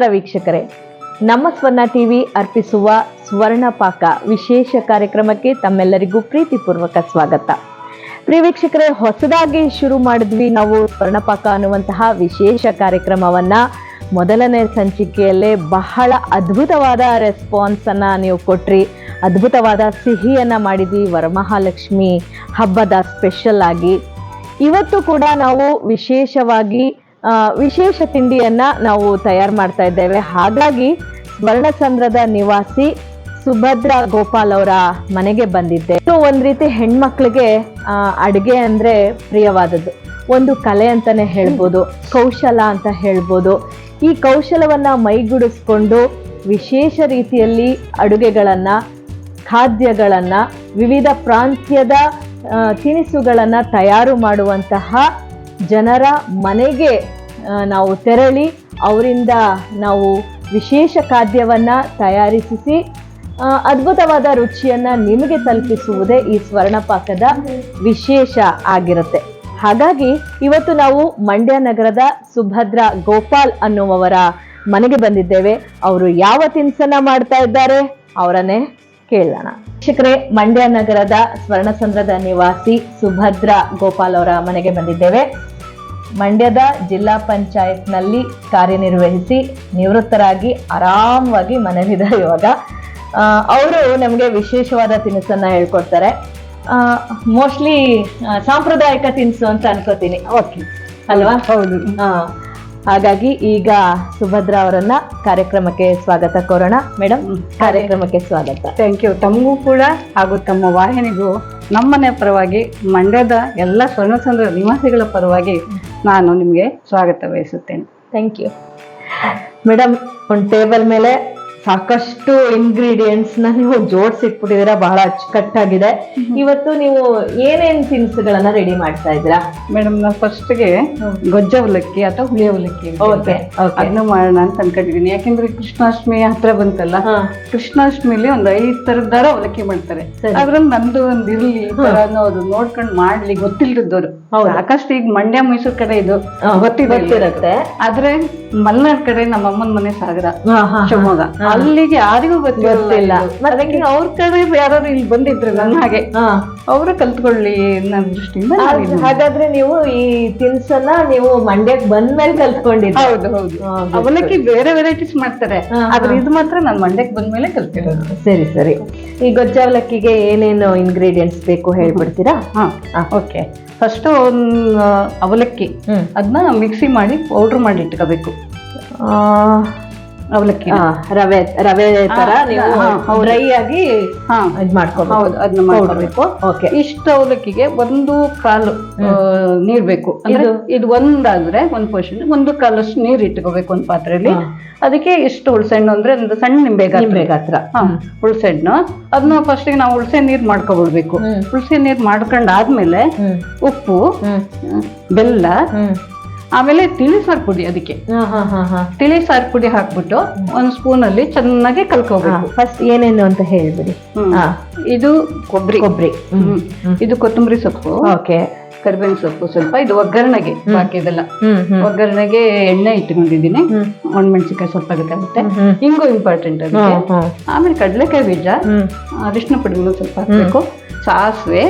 ವೀಕ್ಷಕರೇ. ನಮ್ಮ ಸ್ವರ್ಣ ಟಿವಿ ಅರ್ಪಿಸುವ ಸ್ವರ್ಣ ಪಾಕ ವಿಶೇಷ ಕಾರ್ಯಕ್ರಮಕ್ಕೆ ತಮ್ಮೆಲ್ಲರಿಗೂ ಪ್ರೀತಿಪೂರ್ವಕ ಸ್ವಾಗತ. ಪ್ರಿಯ ವೀಕ್ಷಕರೇ, ಹೊಸದಾಗಿ ಶುರು ಮಾಡಿದ್ವಿ ನಾವು ಸ್ವರ್ಣಪಾಕ ಅನ್ನುವಂತಹ ವಿಶೇಷ ಕಾರ್ಯಕ್ರಮವನ್ನ. ಮೊದಲನೇ ಸಂಚಿಕೆಯಲ್ಲೇ ಬಹಳ ಅದ್ಭುತವಾದ ರೆಸ್ಪಾನ್ಸ್ ಅನ್ನ ನೀವು ಕೊಟ್ರಿ. ಅದ್ಭುತವಾದ ಸಿಹಿಯನ್ನ ಮಾಡಿದ್ವಿ, ವರಮಹಾಲಕ್ಷ್ಮಿ ಹಬ್ಬದ ಸ್ಪೆಷಲ್ ಆಗಿ. ಇವತ್ತು ಕೂಡ ನಾವು ವಿಶೇಷವಾಗಿ ವಿಶೇಷ ತಿಂಡಿಯನ್ನ ನಾವು ತಯಾರು ಮಾಡ್ತಾ ಇದ್ದೇವೆ. ಹಾಗಾಗಿ ಸ್ವರ್ಣಚಂದ್ರದ ನಿವಾಸಿ ಸುಭದ್ರ ಗೋಪಾಲ್ ಅವರ ಮನೆಗೆ ಬಂದಿದ್ದೆ. ಇದು ಒಂದು ರೀತಿ ಹೆಣ್ಮಕ್ಳಿಗೆ ಅಡುಗೆ ಅಂದ್ರೆ ಪ್ರಿಯವಾದದ್ದು. ಒಂದು ಕಲೆ ಅಂತಾನೆ ಹೇಳ್ಬೋದು, ಕೌಶಲ ಅಂತ ಹೇಳ್ಬೋದು. ಈ ಕೌಶಲವನ್ನ ಮೈಗೂಡಿಸ್ಕೊಂಡು ವಿಶೇಷ ರೀತಿಯಲ್ಲಿ ಅಡುಗೆಗಳನ್ನ, ಖಾದ್ಯಗಳನ್ನು, ವಿವಿಧ ಪ್ರಾಂತ್ಯದ ತಿನಿಸುಗಳನ್ನು ತಯಾರು ಮಾಡುವಂತಹ ಜನರ ಮನೆಗೆ ನಾವು ತೆರಳಿ ಅವರಿಂದ ನಾವು ವಿಶೇಷ ಖಾದ್ಯವನ್ನು ತಯಾರಿಸಿ ಅದ್ಭುತವಾದ ರುಚಿಯನ್ನು ನಿಮಗೆ ತಲುಪಿಸುವುದೇ ಈ ಸ್ವರ್ಣಪಾಕದ ವಿಶೇಷ ಆಗಿರುತ್ತೆ. ಹಾಗಾಗಿ ಇವತ್ತು ನಾವು ಮಂಡ್ಯ ನಗರದ ಸುಭದ್ರ ಗೋಪಾಲ್ ಅನ್ನುವವರ ಮನೆಗೆ ಬಂದಿದ್ದೇವೆ. ಅವರು ಯಾವ ತಿನಿಸನ್ನ ಮಾಡ್ತಾ ಇದ್ದಾರೆ ಅವರನ್ನೇ ಕೇಳೋಣ. ಶಿಕ್ಷಕರೇ ಮಂಡ್ಯ ನಗರದ ಸ್ವರ್ಣಸಂದ್ರದ ನಿವಾಸಿ ಸುಭದ್ರ ಗೋಪಾಲ್ ಅವರ ಮನೆಗೆ ಬಂದಿದ್ದೇವೆ. ಮಂಡ್ಯದ ಜಿಲ್ಲಾ ಪಂಚಾಯತ್ನಲ್ಲಿ ಕಾರ್ಯನಿರ್ವಹಿಸಿ ನಿವೃತ್ತರಾಗಿ ಆರಾಮವಾಗಿ ಮನೇಲಿದ್ದಾರೆ ಇವಾಗ. ಅವರು ನಮಗೆ ವಿಶೇಷವಾದ ತಿನಿಸನ್ನು ಹೇಳ್ಕೊಡ್ತಾರೆ. ಮೋಸ್ಟ್ಲಿ ಸಾಂಪ್ರದಾಯಿಕ ತಿನಿಸು ಅಂತ ಅನ್ಕೋತೀನಿ. ಓಕೆ ಅಲ್ವಾ? ಹೌದು. ಹಾಗಾಗಿ ಈಗ ಸುಭದ್ರಾ ಅವರನ್ನ ಕಾರ್ಯಕ್ರಮಕ್ಕೆ ಸ್ವಾಗತ ಕೋರೋಣ. ಮೇಡಮ್ ಕಾರ್ಯಕ್ರಮಕ್ಕೆ ಸ್ವಾಗತ. ಥ್ಯಾಂಕ್ ಯು ತಮಗೂ ಕೂಡ ಹಾಗೂ ತಮ್ಮ ವಾಹಿನಿಗೂ ನಮ್ಮನೆ ಪರವಾಗಿ ಮಂಡ್ಯದ ಎಲ್ಲ ಸ್ವರ್ಣ ನಿವಾಸಿಗಳ ಪರವಾಗಿ ನಾನು ನಿಮಗೆ ಸ್ವಾಗತ ಬಯಸುತ್ತೇನೆ. ಥ್ಯಾಂಕ್ ಯು ಮೇಡಮ್ ಒಂದು ಟೇಬಲ್ ಮೇಲೆ ಸಾಕಷ್ಟು ಇಂಗ್ರೀಡಿಯೆಂಟ್ಸ್ನ ನೀವು ಜೋಡಿಸಿಟ್ಬಿಟ್ಟಿದ್ದೀರಾ ಬಹಳ ಅಚ್ಚುಕಟ್ಟಾಗಿದೆ. ಇವತ್ತು ನೀವು ಏನೇನ್ ತಿನಿಸುಗಳನ್ನ ರೆಡಿ ಮಾಡ್ತಾ ಇದ್ದೀರಾ? ಮೇಡಮ್ ಫಸ್ಟ್ ಫಸ್ಟ್ಗೆ ಗೊಜ್ಜ ಅವಲಕ್ಕಿ ಅಥವಾ ಹುಳಿ ಅವಲಕ್ಕಿ ಓಕೆ ಅದನ್ನ ಮಾಡೋಣ ಅಂತ ಅನ್ಕೊಂಡಿದ್ದೀನಿ. ಯಾಕೆಂದ್ರೆ ಕೃಷ್ಣಾಷ್ಟಮಿ ಹತ್ರ ಬಂತಲ್ಲ ಕೃಷ್ಣಾಷ್ಟಮಿಲಿ ಒಂದು ಐದ್ ತರದಾರ ಅವಲಕ್ಕಿ ಮಾಡ್ತಾರೆ. ಅದ್ರಲ್ಲಿ ನಂದು ಒಂದ್ ಇರ್ಲಿ ಅದು ನೋಡ್ಕೊಂಡು ಮಾಡ್ಲಿ ಗೊತ್ತಿಲ್ಲದವ್ರು. ಸಾಕಷ್ಟು ಈಗ ಮಂಡ್ಯ ಮೈಸೂರು ಕಡೆ ಇದು ಗೊತ್ತಿರುತ್ತೆ. ಆದ್ರೆ ಮಲ್ನಾಡ್ ಕಡೆ ನಮ್ಮ ಅಮ್ಮನ ಮನೆ ಸಾಗರ. ಶಿವಮೊಗ್ಗ. ಅಲ್ಲಿಗೆ ಯಾರಿಗೂ ಗೊತ್ತಿಲ್ಲ. ಅದಕ್ಕೆ ಅವ್ರ ಕಡೆ ಯಾರು ಇಲ್ಲಿ ಬಂದಿದ್ರು ನನ್ನ ಹಾಗೆ. ಅವರು ಕಲ್ತ್ಕೊಳ್ಳಿ ನನ್ನ ದೃಷ್ಟಿಯಿಂದ ಹಾಗಾದ್ರೆ ನೀವು ಈ ತಿನ್ಸನ್ನ ನೀವು ಮಂಡ್ಯಕ್ಕೆ ಬಂದ್ಮೇಲೆ ಕಲ್ತ್ಕೊಂಡಿದ್ದೆ ಹೌದು ಹೌದು. ಅವಲಕ್ಕಿ ಬೇರೆ ವೆರೈಟೀಸ್ ಮಾಡ್ತಾರೆ. ಆದ್ರೆ ಇದು ಮಾತ್ರ ನಾನು ಮಂಡ್ಯಕ್ಕೆ ಬಂದ್ಮೇಲೆ ಕಲ್ತಿರೋದು. ಸರಿ ಸರಿ. ಈ ಗೊಜ್ಜ ಅವಲಕ್ಕಿಗೆ ಏನೇನು ಇಂಗ್ರೀಡಿಯೆಂಟ್ಸ್ ಬೇಕು ಹೇಳ್ಬಿಡ್ತೀರಾ? ಹಾ. ಓಕೆ. ಫಸ್ಟು ಒಂದು ಅವಲಕ್ಕಿ. ಅದನ್ನ ಮಿಕ್ಸಿ ಮಾಡಿ ಪೌಡ್ರ್ ಮಾಡಿ ಇಟ್ಕೋಬೇಕು. ಅವಲಕ್ಕಿ. ರವೆ ರವೆ ತರ ನೀವು. ಡ್ರೈ ಆಗಿ ಇದ್ ಅದನ್ನ ಓಕೆ ಇಷ್ಟು ಅವಲಕ್ಕಿಗೆ ಒಂದು ಕಾಲು ನೀರ್ ಬೇಕು ಇದು- ಇದು ಒಂದಾದ್ರೆ ಒಂದ್ ಪೋರ್ಷನ್ ಒಂದು ಕಾಲಷ್ಟು ನೀರ್ ಇಟ್ಕೋಬೇಕು ಒಂದ್ ಪಾತ್ರೆಯಲ್ಲಿ. ಅದಕ್ಕೆ ಇಷ್ಟು ಹುಳಸೆಣ್ಣು ಅಂದ್ರೆ ಒಂದು ಸಣ್ಣ ನಿಂಬೆ. ನಿಂಬೆ ಗಾತ್ರ. ಹಾ ಹುಳ್ಸೆಹಣ್ಣು ಅದನ್ನ ಫಸ್ಟ್ ನಾವು ಹುಳಸೆ ನೀರ್ ಮಾಡ್ಕೊಬಿಡ್ಬೇಕು. ಹುಳಸೆ ನೀರ್ ಮಾಡ್ಕೊಂಡಾದ್ಮೇಲೆ ಹ್ಮ್. ಉಪ್ಪು ಬೆಲ್ಲ ಆಮೇಲೆ ತಿಳಿ ಸಾರು ಪುಡಿ ಅದಕ್ಕೆ. ತಿಳಿ ಸಾರು ಪುಡಿ ಹಾಕ್ಬಿಟ್ಟು ಒಂದು ಸ್ಪೂನ್ ಅಲ್ಲಿ ಚೆನ್ನಾಗಿ ಕಲ್ಕೋಬೇಕು. ಫಸ್ಟ್ ಏನೇನು ಅಂತ ಹೇಳ್ಬಿಡಿ. ಇದು ಕೊಬ್ಬರಿ. ಕೊಬ್ಬರಿ. ಇದು ಕೊತ್ತಂಬರಿ ಸೊಪ್ಪು. ಓಕೆ. ಕರಿಬೇವಿನ ಸೊಪ್ಪು ಸ್ವಲ್ಪ. ಇದು ಒಗ್ಗರಣೆಗೆ ಬಾಕಿ ಇದೆಲ್ಲ. ಹ್ಮ್ ಹ್ಮ್. ಒಗ್ಗರಣೆಗೆ ಎಣ್ಣೆ ಇಟ್ಕೊಂಡಿದ್ದೀನಿ. ಒಣಮೆಣಸಿಕಾಯಿ ಸ್ವಲ್ಪ ಬೇಕಾಗುತ್ತೆ ಹಿಂಗೂ ಇಂಪಾರ್ಟೆಂಟ್ ಆಮೇಲೆ ಕಡಲೆಕಾಯಿ ಬೀಜ. ಅರಿಶಿನ ಪುಡಿಗಳು ಸ್ವಲ್ಪ ಹಾಕ್ಬೇಕು. ಸಾಸಿವೆ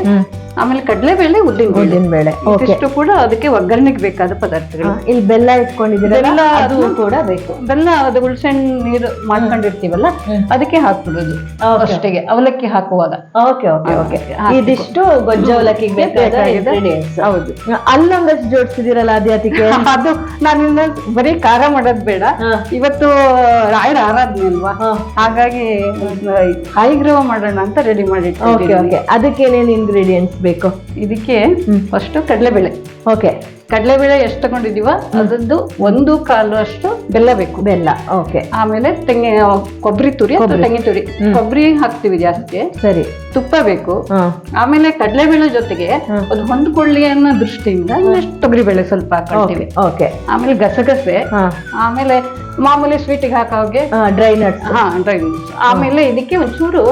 ಆಮೇಲೆ ಕಡಲೆಬೇಳೆ ಉದ್ದಿನ ಬೇಳೆ. ಉದ್ದಿನ ಬೇಳೆ. ಇಷ್ಟು ಕೂಡ ಅದಕ್ಕೆ ಒಗ್ಗರಣೆಗೆ ಬೇಕಾದ ಪದಾರ್ಥಗಳು. ಇಲ್ಲಿ ಬೆಲ್ಲ ಇಟ್ಕೊಂಡಿದ್ದೀರಲ್ಲ? ಅದು ಕೂಡ ಬೇಕು. ಬೆಲ್ಲ ಅದು ಹುಳ್ಸೆಣ್ ನೀರು ಮಾಡ್ಕೊಂಡಿರ್ತೀವಲ್ಲ ಅದಕ್ಕೆ ಹಾಕ್ಬಿಡೋದು ಅಷ್ಟೇ ಅಷ್ಟಿಗೆ. ಅವಲಕ್ಕಿ ಹಾಕುವಾಗ. Okay okay okay. ಇದಿಷ್ಟು ಗೊಜ್ಜ ಅವಲಕ್ಕಿ. ಹೌದು. ಅಲ್ಲೊಂದಷ್ಟು ಜೋಡಿಸಿದಿರಲ್ಲ ಅದ್ಯಾತಿಗೆ ಅದು ನಾನಿನ್ನ ಬರೀ ಖಾರ ಮಾಡೋದು ಬೇಡ. ಇವತ್ತು ರಾಯರ ಆರಾಧನೆ ಅಲ್ವಾ. ಹಾಗಾಗಿ ಹಾಯಿಗ್ರವ ಮಾಡೋಣ ಅಂತ ರೆಡಿ ಮಾಡಿ ಓಕೆ ಓಕೆ ಅದಕ್ಕೆ ಏನೇನು ಇಂಗ್ರೀಡಿಯೆಂಟ್ಸ್ ಬೇಕು? ಇದಕ್ಕೆ ಫಸ್ಟು ಕಡಲೆಬೇಳೆ. ಓಕೆ ಕಡಲೆಬೇಳೆ ಎಷ್ಟು ತಗೊಂಡಿದೀವ ಅದೊಂದು ಒಂದು ಕಾಲು ಅಷ್ಟು ಬೆಲ್ಲ ಬೇಕು. ಬೆಲ್ಲ ಓಕೆ ಆಮೇಲೆ ತೆಂಗಿನ ಕೊಬ್ಬರಿ ತುರಿ ತೆಂಗಿನ ತುರಿ. ಕೊಬ್ಬರಿ ಹಾಕ್ತಿವಿ ಜಾಸ್ತಿ. ಸರಿ. ತುಪ್ಪ ಬೇಕು. ಆಮೇಲೆ ಕಡಲೆಬೇಳೆ ಜೊತೆಗೆ. ಅದು ಹೊಂದ್ಕೊಳ್ಳಿ ಅನ್ನೋ ದೃಷ್ಟಿಯಿಂದ ತೊಗರಿಬೇಳೆ ಸ್ವಲ್ಪ ಹಾಕೊಳ್ತೀವಿ ಓಕೆ ಆಮೇಲೆ ಗಸಗಸೆ. ಆಮೇಲೆ ಮಾಮೂಲಿ ಸ್ವೀಟಿಗೆ ಹಾಕೋಗೆ ಡ್ರೈ ನಟ್ಸ್ ಹಾ ಡ್ರೈ ಆಮೇಲೆ ಇದಕ್ಕೆ ಒಂಚೂರು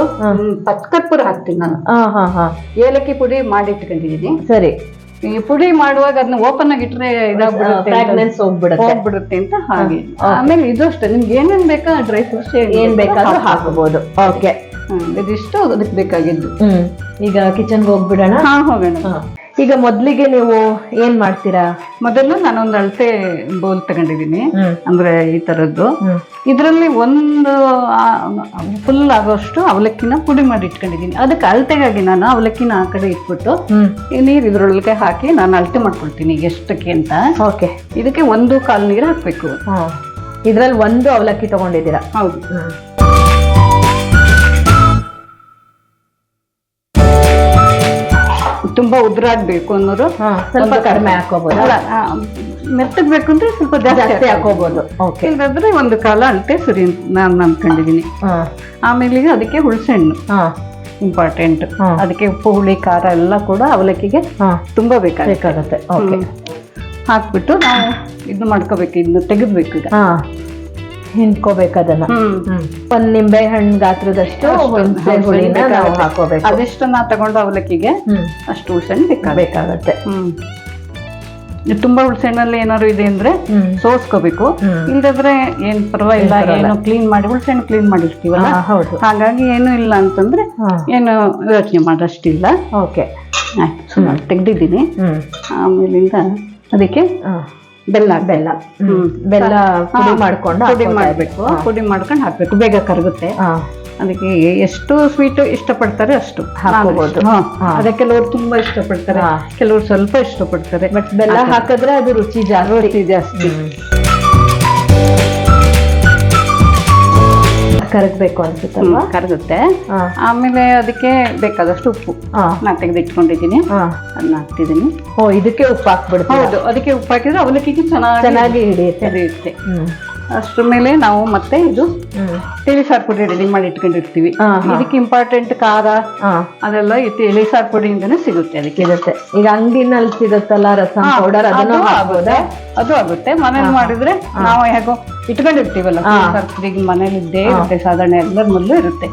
ಪಚ್ಕರ್ಪುರ ಹಾಕ್ತೀನಿ ನಾನು. ಏಲಕ್ಕಿ ಪುಡಿ ಮಾಡಿ ಇಟ್ಕೊಂಡಿದ್ದೀನಿ. ಸರಿ. ಈ ಪುಡಿ ಮಾಡುವಾಗ ಅದನ್ನ ಓಪನ್ ಆಗಿ ಇಟ್ರೆ ಇದಾಗ್ಬಿಡುತ್ತೆ ಹೋಗ್ಬಿಡುತ್ತೆ. ಹೋಗ್ಬಿಡುತ್ತೆ ಅಂತ ಹಾಗೆ. ಆಮೇಲೆ ಇದು ಅಷ್ಟೇ. ನಿಮ್ಗೆ ಏನೇನ್ ಬೇಕಾ ಡ್ರೈ ಫ್ರೂಟ್ಸ್ ಏನ್ ಬೇಕಾದ್ರೂ ಹಾಕಬಹುದು ಓಕೆ. ಇದಿಷ್ಟು ಅದಕ್ಕೆ ಬೇಕಾಗಿದ್ದು. ಈಗ ಕಿಚನ್ಗೆ ಹೋಗ್ಬಿಡೋಣ? ಹಾ ಹೋಗೋಣ. ಈಗ ಮೊದ್ಲಿಗೆ ನೀವು ಏನ್ ಮಾಡ್ತೀರಾ? ಮೊದಲು ನಾನೊಂದು ಅಳತೆ ಬೌಲ್ ತಗೊಂಡಿದ್ದೀನಿ. ಅಂದ್ರೆ ಈ ತರದ್ದು. ಇದರಲ್ಲಿ ಒಂದು ಫುಲ್ ಆಗೋಷ್ಟು ಅವಲಕ್ಕಿನ ಪುಡಿ ಮಾಡಿ ಇಟ್ಕೊಂಡಿದ್ದೀನಿ. ಅದಕ್ಕೆ ಅಳತೆಗಾಗಿ ನಾನು ಅವಲಕ್ಕಿನ ಆ ಕಡೆ ಇಟ್ಬಿಟ್ಟು ಈ ನೀರು ಇದ್ರೊಳಗೆ ಹಾಕಿ ನಾನು ಅಳತೆ ಮಾಡ್ಕೊಳ್ತೀನಿ ಎಷ್ಟಕ್ಕೆ ಅಂತ. ಓಕೆ. ಇದಕ್ಕೆ ಒಂದು ಕಾಲು ನೀರು ಹಾಕ್ಬೇಕು. ಇದ್ರಲ್ಲಿ ಒಂದು ಅವಲಕ್ಕಿ ತಗೊಂಡಿದ್ದೀರಾ? ಹೌದು. ತುಂಬಾ ಉದ್ರಾಗ್ಬೇಕು ಅನ್ನೋರು ಸ್ವಲ್ಪ ಕಡಿಮೆ ಹಾಕೋಬಹುದು ಮೆತ್ತಗ್ ಬೇಕು ಅಂದ್ರೆ ಸ್ವಲ್ಪ ಜಾಸ್ತಿ ಹಾಕೋಬಹುದು ಇಲ್ಲದ್ರೆ ಒಂದು ಕಾಲ ಅಳತೆ ಸರಿ ನಾನು ಅನ್ಕೊಂಡಿದೀನಿ ಆಮೇಲೆ ಈಗ ಅದಕ್ಕೆ ಹುಣಸೆಹಣ್ಣು ಹಾ. ಇಂಪಾರ್ಟೆಂಟ್ ಅದಕ್ಕೆ ಉಪ್ಪು ಹುಳಿ ಖಾರ ಎಲ್ಲ ಕೂಡ ಅವಲಕ್ಕಿಗೆ ತುಂಬಾ ಬೇಕಾಗುತ್ತೆ. ಹಾಕ್ಬಿಟ್ಟು ನಾವು ಇದು ಮಾಡ್ಕೋಬೇಕು ಇದನ್ನ ತೆಗೆದ್ಬೇಕು ಈಗ. ಹಾ. ಹಿಂಡ್ಕೋಬೇಕು ಅದನ್ನ ಒಂದ್ ನಿಂಬೆ ಹಣ್ಣು ಗಾತ್ರದಷ್ಟು ಹುಣಸೆ ಹುಳಿನ ನಾವು ಹಾಕೋಬೇಕು. ಅದೆಷ್ಟು ನಾ ತಗೊಂಡು ಅವಲಕ್ಕಿಗೆ ಅಷ್ಟು ಹುಣಸೆಹಣ್ಣು ಬೇಕಾಗುತ್ತೆ. ತುಂಬಾ ಹುಣಸೆಹಣ್ಣಲ್ಲಿ ಏನಾದ್ರು ಇದೆ ಅಂದ್ರೆ ಸೋಸ್ಕೋಬೇಕು. ಇಲ್ಲದ್ರೆ ಇಲ್ದಿದ್ರೆ ಏನ್ ಪರವಾಗಿಲ್ಲ ಏನು ಕ್ಲೀನ್ ಮಾಡಿ ಹುಣಸೆಹಣ್ಣು ಕ್ಲೀನ್ ಮಾಡಿರ್ತೀವಲ್ಲ? ಹಾಗಾಗಿ ಏನು ಇಲ್ಲ ಅಂತಂದ್ರೆ ಏನು ಯೋಚನೆ ಮಾಡಷ್ಟಿಲ್ಲ. ಓಕೆ. ಆಯ್ತು ಸುಮ್ಮನೆ ತೆಗ್ದಿದ್ದೀನಿ. ಆಮೇಲಿಂದ ಅದಕ್ಕೆ. ಬೆಲ್ಲ ಬೆಲ್ಲ. ಬೆಲ್ಲ ಪುಡಿ ಮಾಡ್ಕೊಂಡು ಪುಡಿ ಮಾಡಬೇಕು. ಪುಡಿ ಮಾಡ್ಕೊಂಡು ಹಾಕ್ಬೇಕು. ಬೇಗ ಕರಗುತ್ತೆ. ಅದಕ್ಕೆ ಎಷ್ಟು ಸ್ವೀಟ್ ಇಷ್ಟಪಡ್ತಾರೆ ಅಷ್ಟು ಹಾಕಬಹುದು ಅದೇ ಕೆಲವರು ತುಂಬಾ ಇಷ್ಟಪಡ್ತಾರೆ. ಕೆಲವರು ಸ್ವಲ್ಪ ಇಷ್ಟಪಡ್ತಾರೆ. ಬಟ್ ಬೆಲ್ಲ ಹಾಕಿದ್ರೆ ಅದು ರುಚಿ ಜಾಸ್ತಿ. ರುಚಿ ಜಾಸ್ತಿ. ಕರಗ್ಬೇಕು ಅನ್ಸುತ್ತಲ್ವಾ? ಕರಗುತ್ತೆ. ಆಮೇಲೆ ಅದಕ್ಕೆ ಬೇಕಾದಷ್ಟು ಉಪ್ಪು. ನಾ ನಾನು ತೆಗೆದಿಟ್ಕೊಂಡಿದ್ದೀನಿ. ಅದನ್ನ ಹಾಕ್ತಿದ್ದೀನಿ. ಓ ಇದಕ್ಕೆ ಉಪ್ಪು ಹಾಕ್ಬಿಡ್ತೀನಿ ಹೌದು ಅದಕ್ಕೆ ಉಪ್ಪು ಹಾಕಿದ್ರೆ ಅವಲಕ್ಕಿಗೆ ಚೆನ್ನಾಗಿ ಚೆನ್ನಾಗಿ ಹಿಡಿಯುತ್ತೆ. ಹಿಡಿಯುತ್ತೆ ಅಷ್ಟ್ರ ಮೇಲೆ ನಾವು ಮತ್ತೆ ಇದು ತಿಳಿ ಸಾರು ಪುಡಿ ರೆಡಿ ಮಾಡಿ ಇಟ್ಕೊಂಡಿರ್ತೀವಿ. ಇದಕ್ಕೆ ಇಂಪಾರ್ಟೆಂಟ್ ಖಾರ ಅದೆಲ್ಲ ಈ ತಿಳಿ ಸಾರು ಪುಡಿಯಿಂದನೇ ಸಿಗುತ್ತೆ ಅದಕ್ಕೆ. ಇರುತ್ತೆ ಈಗ ಅಂಗಡಿನಲ್ಲಿ ಸಿಗುತ್ತಲ್ಲ ರಸಂ ಪೌಡರ್ ಅದನ್ನು ಆಗೋದೇ ಆಗುತ್ತೆ. ಅದು ಆಗುತ್ತೆ. ಮನೇಲಿ ಮಾಡಿದ್ರೆ ನಾವು ಹೇಗೋ ಇಟ್ಕೊಂಡಿರ್ತೀವಲ್ಲ ಸಾರು ಪುಡಿ ಮನೇಲಿ ಇದ್ದೇ ಇರುತ್ತೆ ಸಾಧಾರಣ ಎಲ್ಲರ ಮೊದಲು ಇರುತ್ತೆ.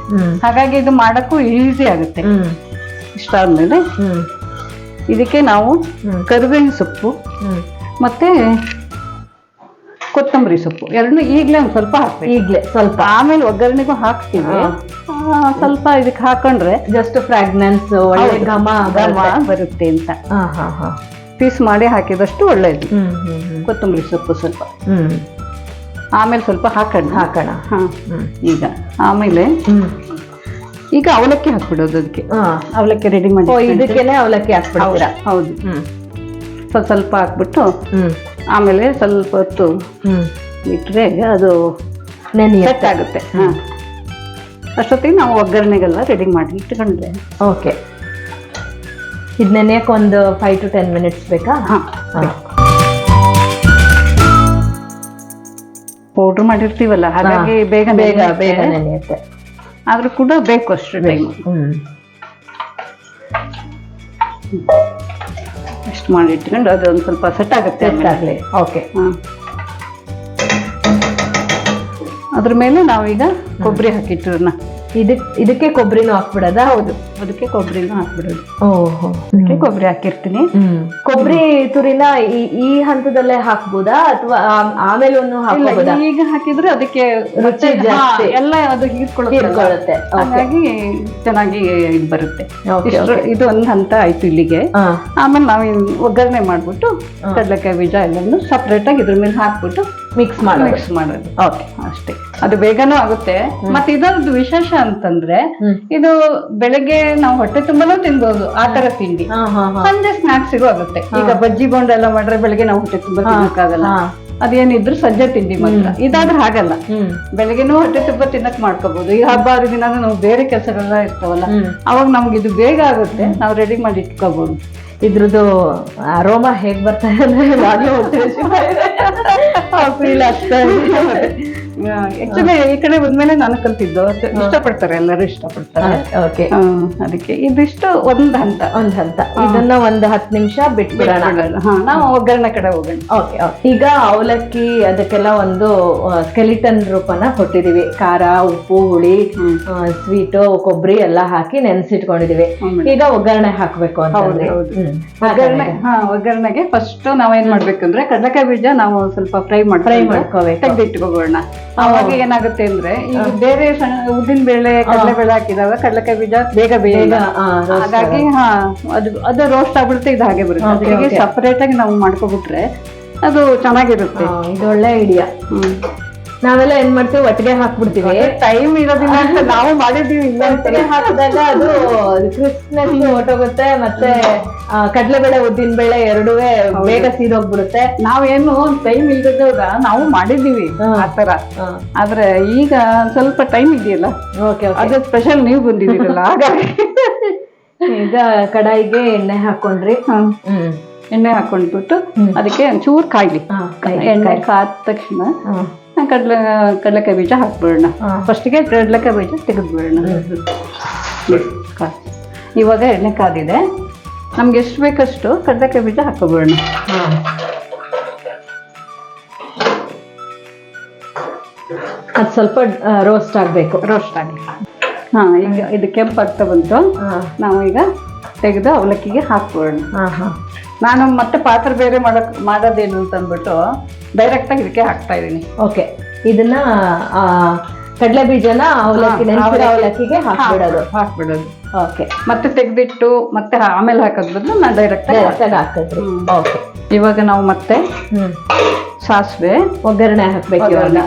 ಹಾಗಾಗಿ ಇದು ಮಾಡಕ್ಕೂ ಈಸಿ ಆಗುತ್ತೆ. ಇಷ್ಟ ಆದ್ಮೇಲೆ ಇದಕ್ಕೆ ನಾವು. ಕರಿಬೇವಿನ ಸೊಪ್ಪು ಮತ್ತೆ ಕೊತ್ತಂಬರಿ ಸೊಪ್ಪು. ಎರಡನ್ನೂ ಈಗಲೇ ಒಂದು ಸ್ವಲ್ಪ ಹಾಕ್ಬೇಕು. ಈಗಲೇ ಸ್ವಲ್ಪ. ಆಮೇಲೆ ಒಗ್ಗರಣೆಗೂ ಹಾಕ್ತೀವಿ. ಸ್ವಲ್ಪ ಇದಕ್ಕೆ ಹಾಕೊಂಡ್ರೆ ಜಸ್ಟ್ ಫ್ರಾಗ್ನೆನ್ಸ್ ಒಳ್ಳೆ. ಘಮ ಘಮ ಬರುತ್ತೆ. ಅಂತ. ಹಾ ಹಾ ಹಾ. ಪೀಸ್ ಮಾಡಿ ಹಾಕಿದಷ್ಟು ಒಳ್ಳೇದು. ಕೊತ್ತಂಬರಿ ಸೊಪ್ಪು ಸ್ವಲ್ಪ. ಆಮೇಲೆ ಸ್ವಲ್ಪ ಹಾಕೋಣ. ಹಾಕೋಣ. ಈಗ ಆಮೇಲೆ ಈಗ ಅವಲಕ್ಕಿ ಹಾಕ್ಬಿಡೋದು ಅದಕ್ಕೆ ಅವಲಕ್ಕಿ ರೆಡಿ ಮಾಡಿ ಇದಕ್ಕೆ ಇದಕ್ಕೆನೆ ಅವಲಕ್ಕಿ ಹಾಕ್ಬಿಡೋದ ಹೌದು. ಸ್ವಲ್ಪ ಸ್ವಲ್ಪ ಹಾಕ್ಬಿಟ್ಟು ಆಮೇಲೆ ಸ್ವಲ್ಪ ಹೊತ್ತು ಇಟ್ಟರೆ ಅದು ಸೆಟ್ ಆಗುತ್ತೆ. ಹಾಂ. ಅಷ್ಟೊತ್ತಿಗೆ ನಾವು ಒಗ್ಗರಣೆಗೆಲ್ಲ ರೆಡಿ ಮಾಡಿ ಇಟ್ಕೊಂಡ್ರೆ. ಓಕೆ ಇದು ನೆನೆಯಕ್ಕೆ ಒಂದು ಫೈವ್ ಟು ಟೆನ್ ಮಿನಿಟ್ಸ್ ಬೇಕಾ? ಹಾಂ. ಪೌಡ್ರ್ ಮಾಡಿರ್ತೀವಲ್ಲ ಹಾಗಾಗಿ ಬೇಗ ಬೇಗ. ಬೇಗ ನೆನೆಯುತ್ತೆ ಆದರೂ ಕೂಡ ಬೇಕು ಅಷ್ಟು ಟೈಮ್ ಮಾಡಿ ಇಟ್ಕೊಂಡು ಅದು ಒಂದು ಸ್ವಲ್ಪ ಸೆಟ್ ಆಗುತ್ತೆ ಸೆಟ್ ಆಗಲಿ. ಓಕೆ ಹಾಂ. ಅದ್ರ ಮೇಲೆ ನಾವೀಗ ಕೊಬ್ಬರಿ ಹಾಕಿಟ್ಟಿರೋಣ ಇದಕ್ ಇದಕ್ಕೆ ಕೊಬ್ಬರಿನೂ ಹಾಕ್ಬಿಡೋದಾ? ಹೌದು. ಅದಕ್ಕೆ ಕೊಬ್ಬರಿನೂ ಹಾಕ್ಬಿಡೋದು. ಓಹೋ. ಅದಕ್ಕೆ ಕೊಬ್ಬರಿ ಹಾಕಿರ್ತೀನಿ. ಕೊಬ್ಬರಿ ತುರಿನ ಈ ಈ ಹಂತದಲ್ಲೇ ಹಾಕ್ಬೋದಾ? ಅಥವಾ ಆಮೇಲೆ ಒಂದು ಹಾಕ್ಬೋದಾ ಈಗ ಹಾಕಿದ್ರೆ ಅದಕ್ಕೆ ರುಚಿ ಜಾಸ್ತಿ. ಎಲ್ಲ ಅದು ಹೀರ್ಕೊಳ್ಳುತ್ತೆ. ಹಾಗಾಗಿ ಚೆನ್ನಾಗಿ ಇದು ಬರುತ್ತೆ. ಇದು ಒಂದು ಹಂತ ಆಯ್ತು ಇಲ್ಲಿಗೆ. ಆಮೇಲೆ ನಾವು ಒಗ್ಗರಣೆ ಮಾಡ್ಬಿಟ್ಟು ಕಡಲೆಕಾಯಿ ಬೀಜ ಎಲ್ಲವನ್ನು ಸಪ್ರೇಟ್ ಆಗಿ ಇದ್ರ ಮೇಲೆ ಹಾಕ್ಬಿಟ್ಟು ಮಿಕ್ಸ್ ಮಾಡಿ ಮಿಕ್ಸ್ ಮಾಡೋದು. ಓಕೆ ಅಷ್ಟೇ. ಅದು ಬೇಗನೂ ಆಗುತ್ತೆ. ಮತ್ತೆ ಇದೊಂದು ವಿಶೇಷ ಅಂತಂದ್ರೆ ಇದು ಬೆಳಗ್ಗೆ ನಾವು ಹೊಟ್ಟೆ ತುಂಬಾನು ತಿನ್ಬಹುದು ಆ ತರ ತಿಂಡಿ. ಸಂಜೆ ಸ್ನಾಕ್ಸಿಗೂ ಆಗುತ್ತೆ ಈಗ ಬಜ್ಜಿ ಬೋಂಡ ಎಲ್ಲ ಮಾಡ್ರೆ ಬೆಳಗ್ಗೆ ನಾವು ಹೊಟ್ಟೆ ತುಂಬಾ ತಿನ್ನಕ್ಕಾಗಲ್ಲ. ಅದೇನಿದ್ರು ಸಂಜೆ ತಿಂಡಿ ಮಾತ್ರ. ಇದಾದ್ರೆ ಹಾಗಲ್ಲ. ಬೆಳಗ್ಗೆನೂ ಹೊಟ್ಟೆ ತುಂಬಾ ತಿನ್ನಕ್ ಮಾಡ್ಕೋಬಹುದು ಈ ಹಬ್ಬ ಹರಿದಿನ ನಾವು ಬೇರೆ ಕೆಲಸಗಳೆಲ್ಲ ಇರ್ತಾವಲ್ಲ. ಅವಾಗ ನಮ್ಗೆ ಇದು ಬೇಗ ಆಗುತ್ತೆ. ನಾವು ರೆಡಿ ಮಾಡಿ ಇಟ್ಕೋಬಹುದು ಇದ್ರದ್ದು ಅರೋಮ ಹೇಗ್ ಬರ್ತಾ ಆಗ್ತಾ. ಆಕ್ಚುಲಿ ಈ ಕಡೆ ಬಂದ್ಮೇಲೆ ನಾನು ಕಲ್ತಿದ್ದು. ಇಷ್ಟಪಡ್ತಾರೆ ಎಲ್ಲರೂ ಇಷ್ಟಪಡ್ತಾರೆ. ಓಕೆ ಅದಕ್ಕೆ ಇದಿಷ್ಟು ಒಂದ್ ಹಂತ. ಒಂದ್ ಹಂತ. ಇದನ್ನ ಒಂದ್ ಹತ್ ನಿಮಿಷ ಬಿಟ್ಬಿಡೋಣ. ನಾವು ಒಗ್ಗರಣೆ ಕಡೆ ಹೋಗೋಣ. ಓಕೆ ಈಗ ಅವಲಕ್ಕಿ ಅದಕ್ಕೆಲ್ಲ ಒಂದು ಸ್ಕೆಲಿಟನ್ ರೂಪನ ಕೊಟ್ಟಿದೀವಿ ಖಾರ ಉಪ್ಪು ಹುಳಿ ಸ್ವೀಟು ಕೊಬ್ಬರಿ ಎಲ್ಲ ಹಾಕಿ ನೆನ್ಸಿಟ್ಕೊಂಡಿದೀವಿ ಈಗ ಒಗ್ಗರಣೆ ಹಾಕ್ಬೇಕು ಅಂತ. ಒಗ್ಗರಣೆ. ಹಾ ಒಗ್ಗರಣೆಗೆ ಫಸ್ಟ್ ನಾವೇನ್ ಮಾಡ್ಬೇಕಂದ್ರೆ ಕಡಲೆಕಾಯಿ ಬೀಜ ನಾವು ಸ್ವಲ್ಪ ಫ್ರೈ ಮಾಡಿ ಫ್ರೈ ಮಾಡ್ಕೋಬೇಕು. ತೆಗೆದಿಟ್ಕೋಬೋಣ ಅವಾಗ ಏನಾಗುತ್ತೆ ಅಂದ್ರೆ ಈಗ ಬೇರೆ ಉದ್ದಿನ ಬೇಳೆ ಕಡಲೆ ಬೇಳೆ ಹಾಕಿದಾಗ ಕಡಲೆಕಾಯಿ ಬೀಜ ಬೇಗ ಬೇಗ ಹಾಗಾಗಿ ಹಾ ಅದು ಅದು ರೋಸ್ಟ್ ಆಗ್ಬಿಡುತ್ತೆ ಇದು ಹಾಗೆ ಬರುತ್ತೆ. ಅದಕ್ಕೆ. ಸಪರೇಟ್ ಆಗಿ ನಾವು ಮಾಡ್ಕೊಬಿಟ್ರೆ ಅದು ಚೆನ್ನಾಗಿರುತ್ತೆ. ಇದು ಒಳ್ಳೆ ಐಡಿಯಾ ಹ್ಮ್. ನಾವೆಲ್ಲ ಏನ್ ಮಾಡ್ತೀವಿ? ಒಟ್ಟಿಗೆ ಹಾಕ್ಬಿಡ್ತೀವಿ. ಟೈಮ್ ಇರೋದಿಲ್ಲ ಅಂತ ನಾವು ಮಾಡಿದೀವಿ ಇಲ್ಲ ಒಟ್ಟಿಗೆ ಹಾಕಿದಾಗ ಅದು ಕ್ರಿಸ್ಪ್ನೆಸ್ ಹೊಟ್ಟೋಗುತ್ತೆ ಮತ್ತೆ ಕಡಲೆಬೇಳೆ ಉದ್ದಿನ ಬೇಳೆ ಎರಡೂ ಬೇಗ ಸೀದೋಗ್ಬಿಡುತ್ತೆ. ನಾವೇನು ಟೈಮ್ ಇಲ್ದಿದ್ದಾಗ ನಾವು ಮಾಡಿದೀವಿ ಆತರ ಆ ತರ. ಆದ್ರೆ ಈಗ ಸ್ವಲ್ಪ ಟೈಮ್ ಇದೆಯಲ್ಲ? ಅದು ಸ್ಪೆಷಲ್ ನೀವು ಬಂದಿದ್ದೀರಲ್ಲ ಹಾಗಾಗಿ. ಈಗ ಕಡಾಯಿಗೆ ಎಣ್ಣೆ ಹಾಕೊಂಡ್ರಿ. ಎಣ್ಣೆ ಹಾಕೊಂಡ್ಬಿಟ್ಟು. ಅದಕ್ಕೆ ಒಂಚೂರು ಕಾಯ್ಲಿ. ಎಣ್ಣೆ ಕಾದ ತಕ್ಷಣ. ಕಡ್ಲೆ ಕಡಲೆಕಾಯಿ ಬೀಜ ಹಾಕ್ಬಿಡೋಣ. ಫಸ್ಟಿಗೆ ಕಡಲೆಕಾಯಿ ಬೀಜ ತೆಗೆದ್ಬಿಡೋಣ. ಇವಾಗ ಎಣ್ಣೆ ಕಾದಿದೆ. ನಮ್ಗೆ ಎಷ್ಟು ಬೇಕಷ್ಟು ಕಡಲೆಕಾಯಿ ಬೀಜ ಹಾಕೋಬಿಡೋಣ. ಅದು ಅದ್ ಸ್ವಲ್ಪ ರೋಸ್ಟ್ ಆಗಬೇಕು. ರೋಸ್ಟ್ ಆಗಲಿ. ಹಾಂ ಈಗ ಇದು ಕೆಂಪಾಗ್ತಾ ಬಂತು. ನಾವು ಈಗ ತೆಗೆದು ಅವಲಕ್ಕಿಗೆ ಹಾಕ್ಬಿಡೋಣ. ಹಾಂ ಹಾ. ನಾನು ಮತ್ತೆ ಪಾತ್ರೆ ಬೇರೆ ಮಾಡಕ್ ಮಾಡೋದೇನು ಅಂತ ಡೈರೆಕ್ಟಾಗಿ ಡೈರೆಕ್ಟ್ ಆಗಿ ಇದಕ್ಕೆ ಹಾಕ್ತಾ ಇದ್ದೀನಿ. ಓಕೆ ಇದನ್ನ ಕಡಲೆ ಬೀಜನ ಅವಲಕ್ಕಿ ನೆನ್ಸಿರೋ ಅವಲಕ್ಕಿಗೆ ಹಾಕ್ಬಿಡೋದು. ಹಾಕ್ಬಿಡೋದು. ಓಕೆ ಮತ್ತೆ ತೆಗೆದಿಟ್ಟು ಮತ್ತೆ ಆಮೇಲೆ ಹಾಕೋದ್ ಬದಲು ನಾನು ಡೈರೆಕ್ಟ್ ಆಗಿ ಓಕೆ ಇವಾಗ ನಾವು ಮತ್ತೆ ಸಾಸಿವೆ. ಒಗ್ಗರಣೆ ಹಾಕ್ಬೇಕು ಇವಾಗ.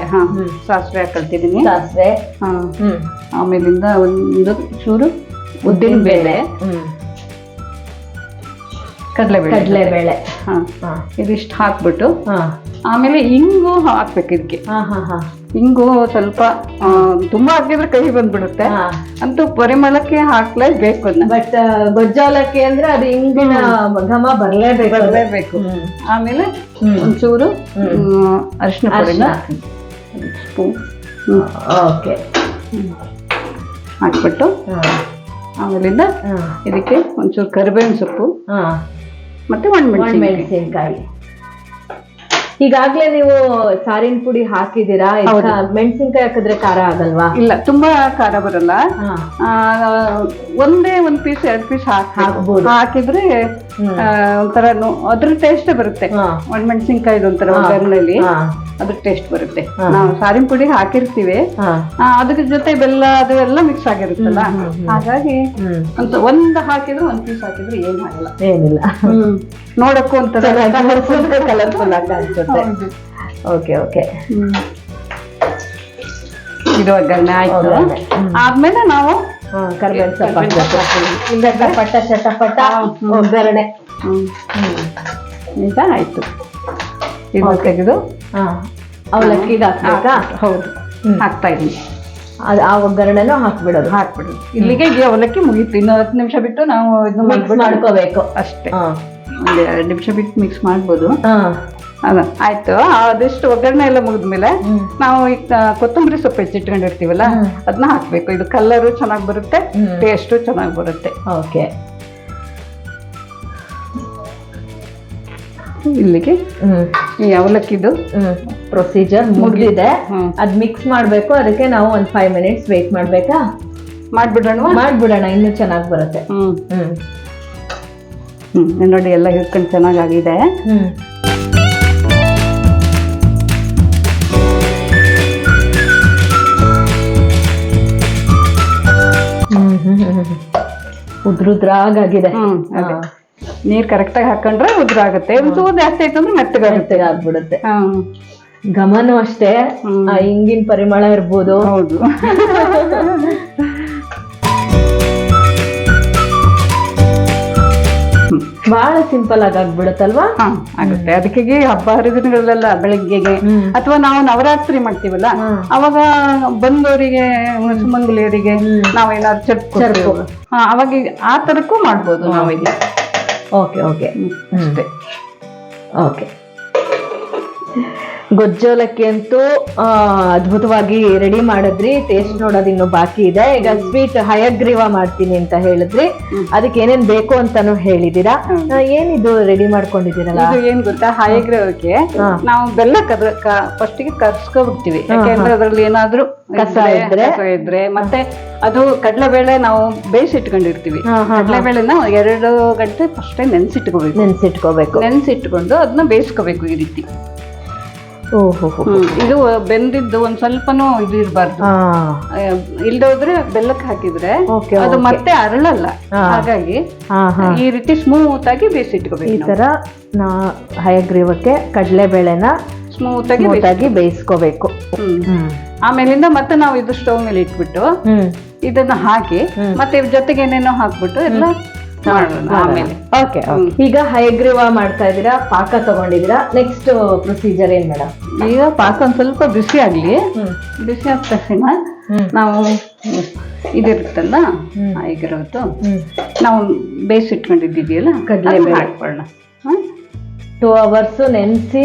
ಸಾಸಿವೆ ಹಾಕೊಳ್ತಿದ್ದೀನಿ ಸಾಸಿವೆ. ಆಮೇಲಿಂದ ಒಂದು ಚೂರು ಉದ್ದಿನ ಬೇಳೆ. ಕಡಲೆಬೇಳೆ. ಕಡಲೆಬೇಳೆ. ಇದಿಷ್ಟು ಹಾಕ್ಬಿಟ್ಟು ಹಾ. ಆಮೇಲೆ ಹಿಂಗು ಹಾಕ್ಬೇಕು ಇದಕ್ಕೆ ಹಾ ಹಾ ಹಾ. ಇಂಗು ಸ್ವಲ್ಪ ತುಂಬಾ ಹಾಕಿದ್ರೆ ಕಹಿ ಬಂದ್ಬಿಡುತ್ತೆ. ಅಂತೂ ಪರಿಮಳಕ್ಕೆ ಹಾಕ್ಲೇಬೇಕು ಬಟ್ ಗೊಜ್ಜಾಲಕ್ಕೆ ಅಂದ್ರೆ ಅದು ಹಿಂಗಿನ ಘಮ ಬರಲೇಬೇಕು. ಬರಲೇಬೇಕು. ಆಮೇಲೆ. ಒಂಚೂರು ಅರಿಶಿನ ಪುಡಿನ ಅರ್ಶಿನ. Spoon okay. ಹಾಕ್ಬಿಟ್ಟು ಆಮೇಲಿಂದ ಇದಕ್ಕೆ ಒಂಚೂರು ಕರಿಬೇವಿನ ಸೊಪ್ಪು. ಹಾ. ಮತ್ತೆ ಒಣಮೆಣಸಿನ ಮೆಣಸಿನ್ಕಾಯಿ ಈಗಾಗ್ಲೇ ನೀವು ಸಾರಿನ ಪುಡಿ ಹಾಕಿದೀರಾ. ಮೆಣಸಿನ್ಕಾಯಿ ಹಾಕಿದ್ರೆ ಖಾರ ಆಗಲ್ವಾ? ಇಲ್ಲ ತುಂಬಾ ಖಾರ ಬರಲ್ಲ. ಒಂದೇ ಒಂದ್ ಪೀಸ್ ಎರಡ್ ಪೀಸ್ ಹಾಕಬಹುದು ಹಾಕಿದ್ರೆ ಒಂಥರ ಅದ್ರ ಟೇಸ್ಟ್ ಬರುತ್ತೆ. ಒಂದ್ ಒಣಮೆಣಸಿನ್ಕಾಯಿ ಒಂಥರ ಹಾ. ಒಗ್ಗರಣೆಲಿ ಅದ್ರ ಟೇಸ್ಟ್ ಬರುತ್ತೆ. ನಾವು ಸಾರಿನ ಪುಡಿ ಹಾಕಿರ್ತೀವಿ. ಅದಕ್ಕೆ ಅದ್ರ ಜೊತೆ ಬೆಲ್ಲ ಅದು ಎಲ್ಲ ಮಿಕ್ಸ್ ಆಗಿರುತ್ತಲ್ಲ. ಹಾಗಾಗಿ ಅಂತ ಒಂದ್ ಹಾಕಿದ್ರೆ ಒಂದ್ ಪೀಸ್ ಹಾಕಿದ್ರೆ ಏನ್ ಆಗಲ್ಲ. ಏನಿಲ್ಲ. ನೋಡಕ್ಕೂ ಅಂತ ಕಲರ್ಫುಲ್ ಆಗಿ ಅನ್ಸುತ್ತೆ ಓಕೆ ಓಕೆ. ಇದು ಒಗ್ಗರಣೆ ಆಯ್ತು. ಆದ್ಮೇಲೆ ನಾವು ಹಾ ಕರ್ಬೇವಿನ ಸೊಪ್ಪು ಇಲ್ಲ ಚಟಪಟ ಚಟಪಟ ಒಗ್ಗರಣೆ. ಈಗ ಆಯ್ತು. ಇದು ತೆಗೆದು ಹಾ. ಅವಲಕ್ಕಿಗೆ ಹಾಕ್ಬೇಕಾ? ಹೌದು. ಹಾಕ್ತಾ ಇದ್ದೀನಿ. ಅದು ಆ ಒಗ್ಗರಣೆನೂ ಹಾಕ್ಬಿಡೋದು. ಹಾಕ್ಬಿಡೋದು. ಇಲ್ಲಿಗೆ ಈ ಅವಲಕ್ಕಿ ಮುಗೀತು. ಇನ್ನು ಹತ್ತು ನಿಮಿಷ ಬಿಟ್ಟು ನಾವು ಇದನ್ನ ಮಿಕ್ಸ್ ಮಾಡ್ಕೋಬೇಕು. ಅಷ್ಟೇ. ಒಂದು ಒಂದ್ ಎರಡು ನಿಮಿಷ ಬಿಟ್ಟು ಮಿಕ್ಸ್ ಮಾಡ್ಬೋದು. ಹಾ. ಅದ ಆಯ್ತು. ಅದೆಷ್ಟು ಒಗ್ಗರಣೆ ಎಲ್ಲ ಮುಗಿದ್ಮೇಲೆ. ನಾವು ಈ ಕೊತ್ತಂಬರಿ ಸೊಪ್ಪು ಹೆಚ್ಚಿಟ್ಕೊಂಡಿರ್ತೀವಲ್ಲ ಅದನ್ನ ಹಾಕ್ಬೇಕು. ಇದು ಕಲರು ಚೆನ್ನಾಗಿ ಬರುತ್ತೆ. ಟೇಸ್ಟು ಚೆನ್ನಾಗಿ ಬರುತ್ತೆ. ಓಕೆ. ಇಲ್ಲಿಗೆ ಈ ಅವಲಕ್ಕಿದು ಪ್ರೊಸೀಜರ್ ಮುಗಿದಿದೆ. ಅದ್ ಮಿಕ್ಸ್ ಮಾಡ್ಬೇಕು ಅದಕ್ಕೆ ನಾವು ಒಂದ್ ಫೈವ್ ಮಿನಿಟ್ಸ್ ವೇಟ್ ಮಾಡ್ಬೇಕಾ? ಮಾಡ್ಬಿಡೋಣ? ಮಾಡ್ಬಿಡೋಣ ಇನ್ನೂ ಚೆನ್ನಾಗಿ ಬರುತ್ತೆ. ಹ್ಮ್. ಹ್ಮ್. ಹ್ಮ್ ನೋಡಿ ಎಲ್ಲ ಹಿಡ್ಕೊಂಡು ಚೆನ್ನಾಗಾಗಿದೆ. ಉದ್ರುದ್ರಾಗಾಗಿದೆ. ನೀರ್ ಅದೇ. ನೀರ್ ಕರೆಕ್ಟಾಗಿ ಹಾಕೊಂಡ್ರೆ ಉದ್ರ ಆಗುತ್ತೆ ಒಂಚೂರು ಜಾಸ್ತಿ ಆಯ್ತು ಅಂದ್ರೆ ಮೆತ್ತಗಾಗುತ್ತೆ. ಆಗ್ಬಿಡುತ್ತೆ. ಗಮನ ಅಷ್ಟೇ. ಆ ಇಂಗಿನ ಪರಿಮಳ ಇರ್ಬೋದು. ಹೌದು. ಬಹಳ ಸಿಂಪಲ್ ಆಗಿ ಆಗ್ಬಿಡುತ್ತಲ್ವಾ ಹಾ ಆಗುತ್ತೆ. ಅದಕ್ಕೆ ಹಬ್ಬ ಹರಿದಿನಗಳಲ್ಲ ಬೆಳಗ್ಗೆಗೆ. ಅಥವಾ ನಾವು ನವರಾತ್ರಿ ಮಾಡ್ತೀವಲ್ಲ ಅವಾಗ ಬಂದವರಿಗೆ ಸುಮಂಗಲಿಯರಿಗೆ ನಾವೇನಾದ್ರು ಚರ್ಚ್ ಅವಾಗ ಆ ತರಕ್ಕೂ ಮಾಡ್ಬೋದು ನಾವು ಇಲ್ಲಿ ಓಕೆ. ಓಕೆ ಅಷ್ಟೇ. ಓಕೆ. ಗೊಜ್ಜೋಲಕ್ಕಿ ಅಂತೂ ಅದ್ಭುತವಾಗಿ ರೆಡಿ ಮಾಡಿದ್ರಿ. ಟೇಸ್ಟ್ ನೋಡೋದು ಇನ್ನು ಬಾಕಿ ಇದೆ. ಈಗ ಸ್ವೀಟ್ ಹಯಗ್ರೀವ ಮಾಡ್ತೀನಿ ಅಂತ ಹೇಳಿದ್ರಿ. ಅದಕ್ಕೆ ಏನೇನ್ ಬೇಕು ಅಂತಾನು ಹೇಳಿದೀರಾ ಏನಿದು ರೆಡಿ ಮಾಡ್ಕೊಂಡಿದ್ದೀರಲ್ಲ? ಇದು ಏನ್ ಗೊತ್ತಾ? ಹಯಗ್ರೀವಕ್ಕೆ. ನಾವು ಬೆಲ್ಲ ಕದ ಫಸ್ಟ್ಗೆ ಕರ್ಸ್ಕೊಬಿಡ್ತೀವಿ. ಯಾಕೆಂದ್ರೆ ಅದ್ರಲ್ಲಿ ಏನಾದ್ರೂ ಕಸ ಇದ್ರೆ? ಇದ್ರೆ. ಮತ್ತೆ ಅದು ಕಡಲೆಬೇಳೆ ನಾವು ಬೇಯಿಸಿಟ್ಕೊಂಡಿರ್ತೀವಿ. ಇಟ್ಕೊಂಡಿರ್ತೀವಿ ಕಡ್ಲೆ ಬೇಳೆನ ಎರಡು ಗಂಟೆ ಫಸ್ಟ್ ನೆನ್ಸಿಟ್ಕೋಬೇಕು. ನೆನ್ಸಿಟ್ಕೋಬೇಕು. ನೆನ್ಸಿಟ್ಕೊಂಡು ಅದನ್ನ ಬೇಯಿಸ್ಕೋಬೇಕು ಈ ರೀತಿ. ಹ್ಮ್. ಇದು ಬೆಂದಿದ್ದು ಒಂದ್ ಸ್ವಲ್ಪನೂ ಇದು ಇರಬಾರ್ದು. ಹಾ. ಇಲ್ದೇ ಬೆಲ್ಲಕ್ಕೆ ಹಾಕಿದ್ರೆ Okay, ಅದು ಮತ್ತೆ ಅರಳಲ್ಲ. ಹಾಗಾಗಿ ಹಾ ಹಾ. ಈ ರೀತಿ ಸ್ಮೂತ್ ಆಗಿ ಈ ಬೇಯಿಸಿಟ್ಕೋಬೇಕು ತರ ನಾ ಹಯಗ್ರೀವಕ್ಕೆ ಕಡಲೆಬೇಳೆನ ಸ್ಮೂತ್ ಆಗಿ ಸ್ಮೂತ್ ಆಗಿ ಬೇಯಿಸ್ಕೋಬೇಕು. ಹ್ಮ್. ಹ್ಮ್. ಆಮೇಲಿಂದ ಮತ್ತೆ ನಾವು ಇದು ಸ್ಟವ್ ಮೇಲೆ ಇಟ್ಬಿಟ್ಟು ಹ್ಮ್. ಇದನ್ನ ಹಾಕಿ ಮತ್ತೆ ಇದ್ರ ಜೊತೆಗೆ ಏನೇನೋ ಹಾಕ್ಬಿಟ್ಟು ಎಲ್ಲ ಮಾಡೋಣ ಆಮೇಲೆ. ಓಕೆ ಈಗ ಹಯಗ್ರೀವ ಮಾಡ್ತಾ ಇದ್ದೀರಾ? ಪಾಕ ತಗೊಂಡಿದ್ದೀರಾ? ನೆಕ್ಸ್ಟ್ ಪ್ರೊಸೀಜರ್ ಏನ್ ಮೇಡಮ್ ಈಗ ಪಾಕ ಒಂದ್ ಸ್ವಲ್ಪ ಬಿಸಿ ಆಗ್ಲಿ. ಬಿಸಿ ಆದ ತಕ್ಷಣ ನಾವು ಇದಿರುತ್ತಲ್ಲ ಹ್ಮ್. ನಾವು ಹ್ಮ್. ನಾವು ಕಡಲೆ. ಹಾಕೊಳ್ಳೋಣ? ಟೂ ಅವರ್ಸ್ ನೆನ್ಸಿ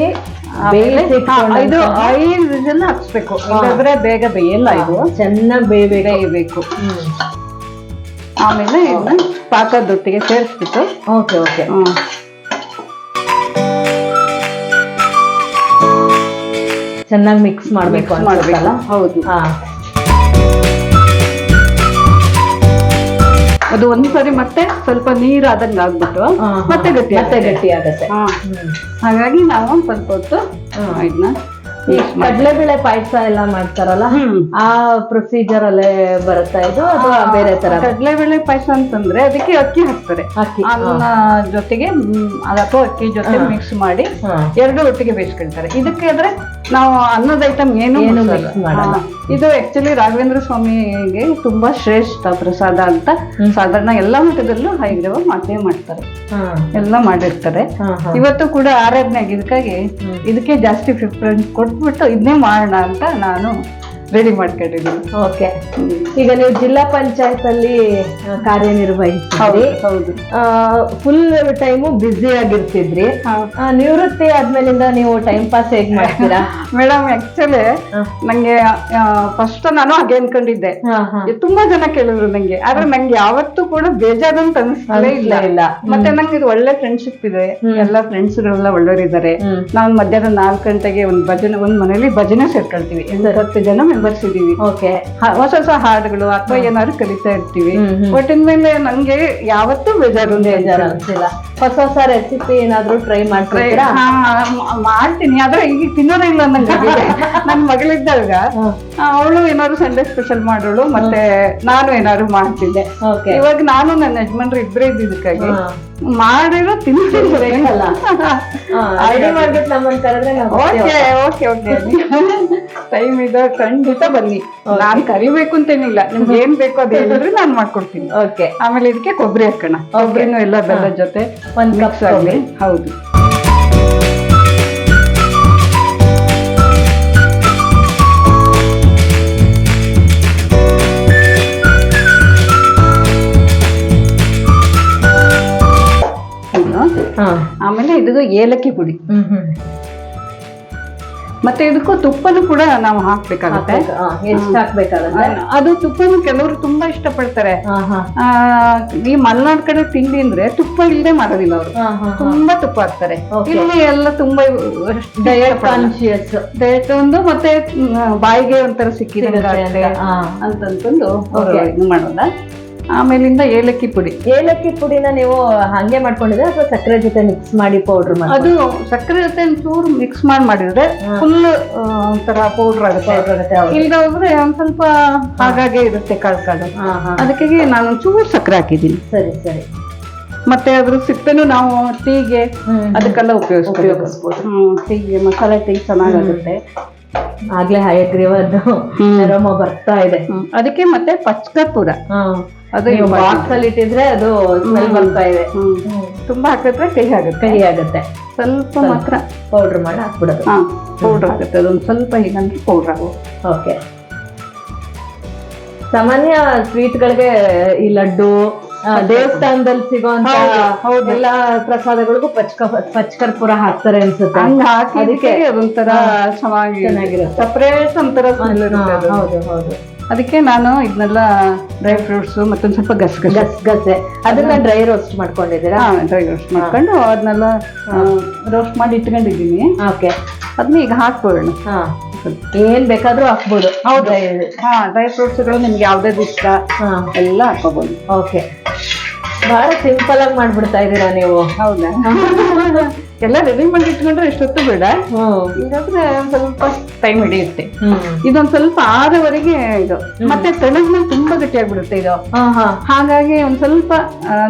ಇದು ಐದು ಹಾಕ್ಸ್ಬೇಕು. ಇಲ್ಲಾಂದ್ರೆ ಬೇಗ ಬೇಯಲ್ಲ ಇದು. ಚೆನ್ನಾಗಿ ಬೇಯಬೇಕು. ಬೇಯಬೇಕು. ಆಮೇಲೆ ಇದನ್ನ ಪಾಕದೊಟ್ಟಿಗೆ ಸೇರಿಸ್ಬಿಟ್ಟು. Okay okay. ಹ್ಮ್, ಚೆನ್ನಾಗಿ ಮಿಕ್ಸ್ ಮಾಡಬೇಕು ಮಾಡಬೇಕಲ್ಲ ಮಾಡ್ಬೇಕು. ಹೌದು. ಹಾ. ಅದು ಒಂದ್ಸರಿ ಮತ್ತೆ ಸ್ವಲ್ಪ ನೀರು ಆದಂಗೆ ಆಗ್ಬಿಟ್ಟು. ಮತ್ತೆ ಗಟ್ಟಿ ಮತ್ತೆ ಗಟ್ಟಿ ಆಗತ್ತೆ. ಹಾಗಾಗಿ ನಾವು ಸ್ವಲ್ಪ ಹೊತ್ತು ಇದನ್ನ ಕಡ್ಲೆಬೇಳೆ ಪಾಯಸ ಎಲ್ಲ ಮಾಡ್ತಾರಲ್ಲ ಆ ಪ್ರೊಸೀಜರ್ ಅಲ್ಲೇ ಬರುತ್ತಾ ಇದು? ಅಥವಾ ಬೇರೆ ತರ? ಕಡಲೆಬೇಳೆ ಪಾಯಸ ಅಂತಂದ್ರೆ ಅದಕ್ಕೆ ಅಕ್ಕಿ ಹಾಕ್ತಾರೆ. ಅಕ್ಕಿ ಅನ್ನ ಜೊತೆಗೆ ಅಥವಾ ಅಕ್ಕಿ ಜೊತೆ ಮಿಕ್ಸ್ ಮಾಡಿ. ಎರಡು ಒಟ್ಟಿಗೆ ಬೇಯಿಸ್ಕೊಳ್ತಾರೆ. ಇದಕ್ಕೆ ಆದ್ರೆ ನಾವು ಅನ್ನದ ಐಟಮ್ ಏನು. ಇದು ಆಕ್ಚುಲಿ ರಾಘವೇಂದ್ರ ಸ್ವಾಮಿಗೆ ತುಂಬಾ ಶ್ರೇಷ್ಠ ಪ್ರಸಾದ ಅಂತ ಸಾಧಾರಣ ಎಲ್ಲಾ ಮಠದಲ್ಲೂ ಹೈಗ್ರವ ಮಾಡೇ ಮಾಡ್ತಾರೆ. ಎಲ್ಲ ಮಾಡಿರ್ತಾರೆ. ಇವತ್ತು ಕೂಡ ಆರಾಧನೆ ಆಗಿದ್ದಕ್ಕಾಗಿ ಇದಕ್ಕೆ ಜಾಸ್ತಿ ಪ್ರಿಫರೆನ್ಸ್ ಕೊಟ್ಬಿಟ್ಟು ಇದನ್ನೇ ಮಾಡೋಣ ಅಂತ ನಾನು ರೆಡಿ ಮಾಡ್ಕೊಂಡಿದ್ದೀನಿ ಓಕೆ ಈಗ ನೀವು ಜಿಲ್ಲಾ ಪಂಚಾಯತ್ ಅಲ್ಲಿ ಆ, ಕಾರ್ಯನಿರ್ವಹಿಸಿದ್ರಿ. ಹೌದು ಫುಲ್ ಟೈಮು ಬ್ಯುಸಿ ಆಗಿರ್ತಿದ್ರಿ. ನಿವೃತ್ತಿ ಆದ್ಮೇಲಿಂದ ನೀವು ಟೈಮ್ ಪಾಸ್ ಹೇಗ್ ಮಾಡ್ತೀರಾ? Madam actually. ನಂಗೆ ಫಸ್ಟ್ ನಾನು ಹಾಗೆ ಅನ್ಕೊಂಡಿದ್ದೆ. ತುಂಬಾ ಜನ ಕೇಳಿದ್ರು ನಂಗೆ. ಆದ್ರೆ ನಂಗೆ ಯಾವತ್ತೂ ಕೂಡ ಬೇಜಾರಂತ ಅನ್ಸ್ತಾನೆ ಇಲ್ಲ. ಇಲ್ಲ. ಮತ್ತೆ ನಂಗೆ ಇದು ಒಳ್ಳೆ ಫ್ರೆಂಡ್ಶಿಪ್ ಇದೆ. ಎಲ್ಲ ಫ್ರೆಂಡ್ಸ್ ಗಳೆಲ್ಲ ಒಳ್ಳೆಯವರಿದ್ದಾರೆ ನಾನು ನಾವು ಮಧ್ಯಾಹ್ನ ನಾಲ್ಕು ಗಂಟೆಗೆ ಒಂದು ಭಜನೆ ಒಂದ್ ಮನೇಲಿ ಭಜನೆ ಸೇರ್ಕೊಳ್ತೀವಿ. ಹತ್ತು ಜನ ಮೆಂಬರ್ಸ್ ಇದೀವಿ ಓಕೆ ಹ- ಹೊಸ ಹೊಸ ಹಾಡುಗಳು ಅಥವಾ ಏನಾದ್ರು ಕಲಿತಾ ಇರ್ತೀವಿ. ಒಟ್ಟಿನ ಮೇಲೆ ನಂಗೆ ಯಾವತ್ತೂ ಬೇಜಾರು ಬೇಜಾರು ಅನ್ಸಿಲ್ಲ. ಹೊಸ ಹೊಸ ರೆಸಿಪಿ ಏನಾದ್ರು ಟ್ರೈ ಮಾಡ್ತೀರಾ ಮಾಡ್ತೀನಿ. ಆದ್ರೆ ಈಗ ತಿನ್ನೋದೇ ಇಲ್ಲ ನಂಗೆ. ನನ್ನ ಮಗಳಿದ್ದಾಗ ಅವಳು ಏನಾದ್ರು ಸಂಡೇ ಸ್ಪೆಷಲ್ ಮಾಡೋಳು ಮತ್ತೆ ನಾನು ಏನಾದ್ರು ಮಾಡ್ತಿದ್ದೆ. ಇವಾಗ ನಾನು ನನ್ನ ಯಜಮಾನ್ರು ಇಬ್ಬರೇ ಇದ್ದಿದ್ದಕ್ಕಾಗಿ ಮಾಡಿರೋ ತಿಂತಿದ್ರೆ ಅಲ್ಲ ರೆಡಿ ಮಾಡ್ಬಿಟ್ಟು ನಮ್ಮನ್ನ ಕರೆದ್ರೆ ನಾವು ಓಕೆ ಓಕೆ ಓಕೆ ಟೈಮ್ ಇದೆ ಖಂಡಿತ ಬನ್ನಿ. ನಾನ್ ಕರಿಬೇಕು ಅಂತೇನಿಲ್ಲ ನಿಮ್ಗೆ ಏನ್ ಬೇಕೋ ಅದು ಹೇಳಿದ್ರೆ ನಾನು ಮಾಡ್ಕೊಡ್ತೀನಿ. ಓಕೆ. ಆಮೇಲೆ ಇದಕ್ಕೆ ಕೊಬ್ಬರಿ ಹಾಕೋಣ. ಕೊಬ್ಬರಿನೂ ಎಲ್ಲ ಬೆಲ್ಲದ ಜೊತೆ ಒಂದ್ ಕಪ್ ಮಿಕ್ಸ್ ಆಗಲಿ ಹೌದು. ಆಮೇಲೆ ಇದು ಏಲಕ್ಕಿ ಪುಡಿ. ಮತ್ತೆ ಇದಕ್ಕೂ ತುಪ್ಪನೂ ಕೂಡ ನಾವು ಹಾಕ್ಬೇಕಾಗುತ್ತೆ. ಅದು ತುಪ್ಪನು ಕೆಲವರು ತುಂಬಾ ಇಷ್ಟಪಡ್ತಾರೆ. ಈ ಮಲೆನಾಡ್ ಕಡೆ ತಿಂಡಿ ಅಂದ್ರೆ ತುಪ್ಪ ಇಲ್ಲದೆ ಮಾಡೋದಿಲ್ಲ ಅವರು. ತುಂಬಾ ತುಪ್ಪ ಹಾಕ್ತಾರೆ. ಇಲ್ಲಿ ಎಲ್ಲ ತುಂಬಾ ಡಯಟ್ ಕಾನ್ಶಿಯಸ್ ಡಯಟ್ ಒಂದು ಮತ್ತೆ ಬಾಯಿಗೆ ಒಂಥರ ಸಿಕ್ಕಿದೆ ಅಂತಂತಂದು ಮಾಡೋದ. ಆಮೇಲಿಂದ ಏಲಕ್ಕಿ ಪುಡಿ. ಏಲಕ್ಕಿ ಪುಡಿನ ನೀವು ಹಂಗೆ ಮಾಡ್ಕೊಂಡಿದ್ರೆ ಅಥವಾ ಸಕ್ಕರೆ ಜೊತೆ ಮಿಕ್ಸ್ ಮಾಡಿ ಪೌಡರ್ ಮಾಡಿ ಅದು ಸಕ್ಕರೆ ಜೊತೆ ಚೂರು ಮಿಕ್ಸ್ ಮಾಡಿ ಮಾಡಿದ್ರೆ ಫುಲ್ ಒಂಥರ ಪೌಡರ್ ಆಗುತ್ತೆ. ಇಲ್ದ ಹೋದ್ರೆ ಒಂದ್ ಸ್ವಲ್ಪ ಹಾಗಾಗೆ ಇರುತ್ತೆ ಕಾಳು ಕಾಳು. ಅದಕ್ಕೆ ಅದಕ್ಕಾಗಿ ನಾನು ಒಂಚೂರು ಸಕ್ಕರೆ ಹಾಕಿದ್ದೀನಿ. ಸರಿ ಸರಿ. ಮತ್ತೆ ಅದ್ರ ಸಿಪ್ಪೆನು ನಾವು ಟೀಗೆ. ಅದಕ್ಕೆಲ್ಲ ಉಪಯೋಗಿಸ್ಬೋದು. ಟೀಗೆ ಮಸಾಲೆ ಟೀ ಚೆನ್ನಾಗಾಗುತ್ತೆ. ಆಗ್ಲೇ ಹಯಗ್ರೀವದ್ದು. ಬರ್ತಾ ಇದೆ. ಅದಕ್ಕೆ ಮತ್ತೆ ಹಾ. ಅದು. ಬಾಕ್ಸ್ ಅಲ್ಲಿ ಇಟ್ಟಿದ್ರೆ ಅದು ಸ್ಮೆಲ್ ಬರ್ತಾ ಇದೆ. ತುಂಬಾ ಹಾಕಿದ್ರೆ ಕಹಿ ಆಗುತ್ತೆ. ಕಹಿ ಆಗುತ್ತೆ. ಸ್ವಲ್ಪ ಮಾತ್ರ ಪೌಡರ್ ಮಾಡಿ ಹಾಕ್ಬಿಡೋದು. ಹಾ ಪೌಡರ್ ಆಗುತ್ತೆ. ಅದೊಂದು ಸ್ವಲ್ಪ ಹೀಗಂದ್ರೆ ಪೌಡರ್ ಆಗು ಓಕೆ ಸಾಮಾನ್ಯ ಸ್ವೀಟ್ಗಳಿಗೆ ಈ ಲಡ್ಡು ದೇವಸ್ಥಾನದಲ್ಲಿ ಸಿಗುವಂತ. ಎಲ್ಲಾ ಪ್ರಸಾದಗಳಿಗೂ ಪಚ್ಕ ಪಚ್ಕರ್ಪುರ ಹಾಕ್ತಾರೆ ಅನ್ಸುತ್ತೆ. ಹಂಗ ಹಾಕಿ ಅದಕ್ಕೆ ಅದೊಂಥರ ಚೆನ್ನಾಗಿ ಚೆನ್ನಾಗಿರುತ್ತೆ. ಸಪ್ರೇಟ್ ಒಂಥರ. ಹೌದು ಹೌದು. ಅದಕ್ಕೆ ನಾನು ಇದನ್ನೆಲ್ಲ ಡ್ರೈ ಫ್ರೂಟ್ಸ್ ಮತ್ತೊಂದು ಸ್ವಲ್ಪ ಗಸಗಸೆ ಗಸಗಸೆ ಅದನ್ನ ಡ್ರೈ ರೋಸ್ಟ್ ಮಾಡ್ಕೊಂಡಿದ್ದೀರಾ? ಡ್ರೈ ರೋಸ್ಟ್ ಮಾಡ್ಕೊಂಡು ಅದನ್ನೆಲ್ಲ ರೋಸ್ಟ್ ಮಾಡಿ ಇಟ್ಕೊಂಡಿದ್ದೀನಿ. ಓಕೆ. ಅದನ್ನ ಈಗ ಹಾಕ್ಬೋಣ ಹಾಂ. ಏನ್ ಬೇಕಾದ್ರೂ ಹಾಕ್ಬೋದು. ಹೌದು. ಹಾ ಡ್ರೈ ಫ್ರೂಟ್ಸ್ಗಳು ನಿಮ್ಗೆ ಯಾವ್ದೇ ಇಷ್ಟ ಹಾ. ಎಲ್ಲ ಹಾಕೋಬಹುದು ಓಕೆ. ಬಹಳ ಸಿಂಪಲ್ ಆಗಿ ಮಾಡ್ಬಿಡ್ತಾ ಇದ್ದೀರಾ ನೀವು? ಹೌದಾ? ಎಲ್ಲ ರೆಡಿ ಮಾಡಿ ಇಟ್ಕೊಂಡ್ರೆ ಎಷ್ಟೊತ್ತು ಬೇಡ. ಇದಾದ್ರೆ ಒಂದ್ ಸ್ವಲ್ಪ ಟೈಮ್ ಹಿಡಿಯುತ್ತೆ. ಇದೊಂದ್ ಸ್ವಲ್ಪ ಆದವರೆಗೆ ಇದು. ಮತ್ತೆ ತಣ್ಣದ್ಮೇಲೆ ತುಂಬಾ ಗಟ್ಟಿಯಾಗ್ಬಿಡುತ್ತೆ ಇದು. ಹಾಗಾಗಿ ಒಂದ್ ಸ್ವಲ್ಪ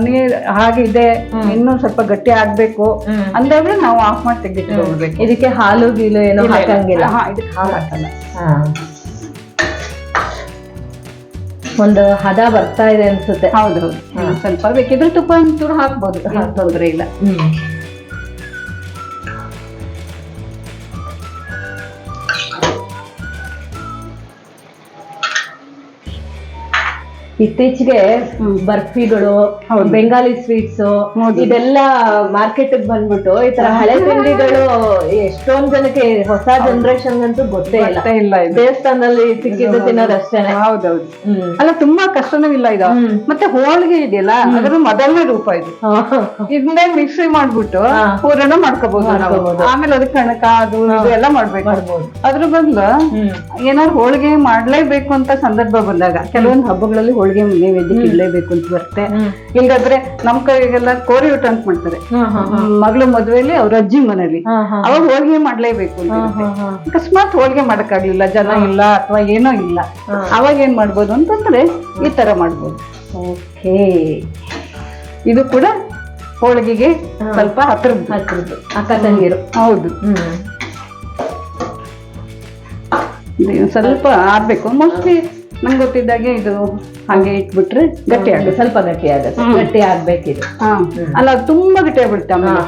ನೀರ್ ಹಾಗಿದೆ ಇನ್ನೂ ಸ್ವಲ್ಪ ಗಟ್ಟಿ ಆಗ್ಬೇಕು. ಅಂದ್ರೆ ಅಂದಾಗ ನಾವು ಆಫ್ ಮಾಡಿ ತೆಗೆದಿಟ್ಕೊಂಡ್ಬೇಕು ಇದಕ್ಕೆ ಹಾಲು ಗೀಲು ಏನೋ ಹಾಕಂಗಿಲ್ಲ. ಹಾ ಇದಕ್ಕೆ ಹಾಲು ಹಾಕಲ್ಲ. ಒಂದು ಹದ ಬರ್ತಾ ಇದೆ ಅನ್ಸುತ್ತೆ. ಹೌದು ಸ್ವಲ್ಪ ಬೇಕಿದ್ರೆ ತುಪ್ಪ ಒಂಚೂರು ಹಾಕ್ಬೋದು. ತೊಂದರೆ ತೊಂದ್ರೆ ಇಲ್ಲ. ಇತ್ತೀಚೆಗೆ ಬರ್ಫಿಗಳು ಬೆಂಗಾಲಿ ಸ್ವೀಟ್ಸ್ ಇದೆಲ್ಲ ಮಾರ್ಕೆಟ್ ಬಂದ್ಬಿಟ್ಟು ಈ ತರ ಹಳೆ ತಿಂಡಿಗಳು ಎಷ್ಟೊಂದ್ ಜನಕ್ಕೆ ಹೊಸ ಜನರೇಷನ್ ಅಂತೂ ಗೊತ್ತೇ ಇಲ್ಲ. ದೇವಸ್ಥಾನದಲ್ಲಿ ಸಿಕ್ಕಿದ್ದು ತಿನ್ನೋದಷ್ಟೇ ಹೌದೌದು. ಅಲ್ಲ ತುಂಬಾ ಕಷ್ಟನೂ ಇಲ್ಲ ಇದು. ಮತ್ತೆ ಹೋಳಿಗೆ ಇದೆಯಲ್ಲ ಅದರ ಮೊದಲನೇ ರೂಪ ಇದು. ಇದನ್ನೇ ಮಿಕ್ಸಿ ಮಾಡ್ಬಿಟ್ಟು ಪೂರಣ ಮಾಡ್ಕೋಬಹುದು ಆಮೇಲೆ ಅದಕ್ಕೆ ಕಣಕ ಅದು ಎಲ್ಲ ಮಾಡ್ಬೇಕು. ಅದ್ರ ಬದಲು ಏನಾದ್ರು ಹೋಳಿಗೆ ಮಾಡ್ಲೇಬೇಕು ಅಂತ ಸಂದರ್ಭ ಬಂದಾಗ ಕೆಲವೊಂದು ಹಬ್ಬಗಳಲ್ಲಿ ಹೋಳಿಗೆ ನೈವೇದ್ಯಕ್ಕೆ ಇಡ್ಲೇಬೇಕು ಅಂತ ಬರುತ್ತೆ. ಹಿಂಗಾದ್ರೆ ನಮ್ ಕೈಗೆಲ್ಲ ಕೋರಿ ಊಟ ಅಂತ ಮಾಡ್ತಾರೆ. ಮಗಳ ಮದ್ವೆಲಿ ಅವ್ರ ಅಜ್ಜಿ ಮನೇಲಿ. ಅವಾಗ ಹೋಳಿಗೆ ಮಾಡ್ಲೇಬೇಕು ಅಂತ ಅಕಸ್ಮಾತ್ ಹೋಳಿಗೆ ಮಾಡಕ್ಕಾಗ್ಲಿಲ್ಲ ಜನ ಇಲ್ಲ ಅಥವಾ ಏನೋ ಇಲ್ಲ. ಅವಾಗ ಏನ್ ಮಾಡ್ಬೋದು ಅಂತಂದ್ರೆ ಈ ತರ ಮಾಡ್ಬೋದು. ಓಕೆ. ಇದು ಕೂಡ ಹೋಳಿಗೆಗೆ ಸ್ವಲ್ಪ ಹತ್ರ ಹತ್ರದ್ದು. ಅಕ್ಕ ತಂಗಿರು. ಹೌದು. ಸ್ವಲ್ಪ ಆಗ್ಬೇಕು. ಮೋಸ್ಟ್ಲಿ ನಂಗೆ ಗೊತ್ತಿದ್ದಾಗೆ ಇದು ಹಾಗೆ ಇಟ್ಬಿಟ್ರೆ ಗಟ್ಟಿ ಆಗುತ್ತೆ. ಸ್ವಲ್ಪ ಗಟ್ಟಿ ಆಗುತ್ತೆ. ಗಟ್ಟಿ ಆಗ್ಬೇಕಿದೆ. ಅಲ್ಲ ಅದು ತುಂಬಾ ಗಟ್ಟಿ ಆಗ್ಬಿಡುತ್ತೆ ಆಮೇಲೆ.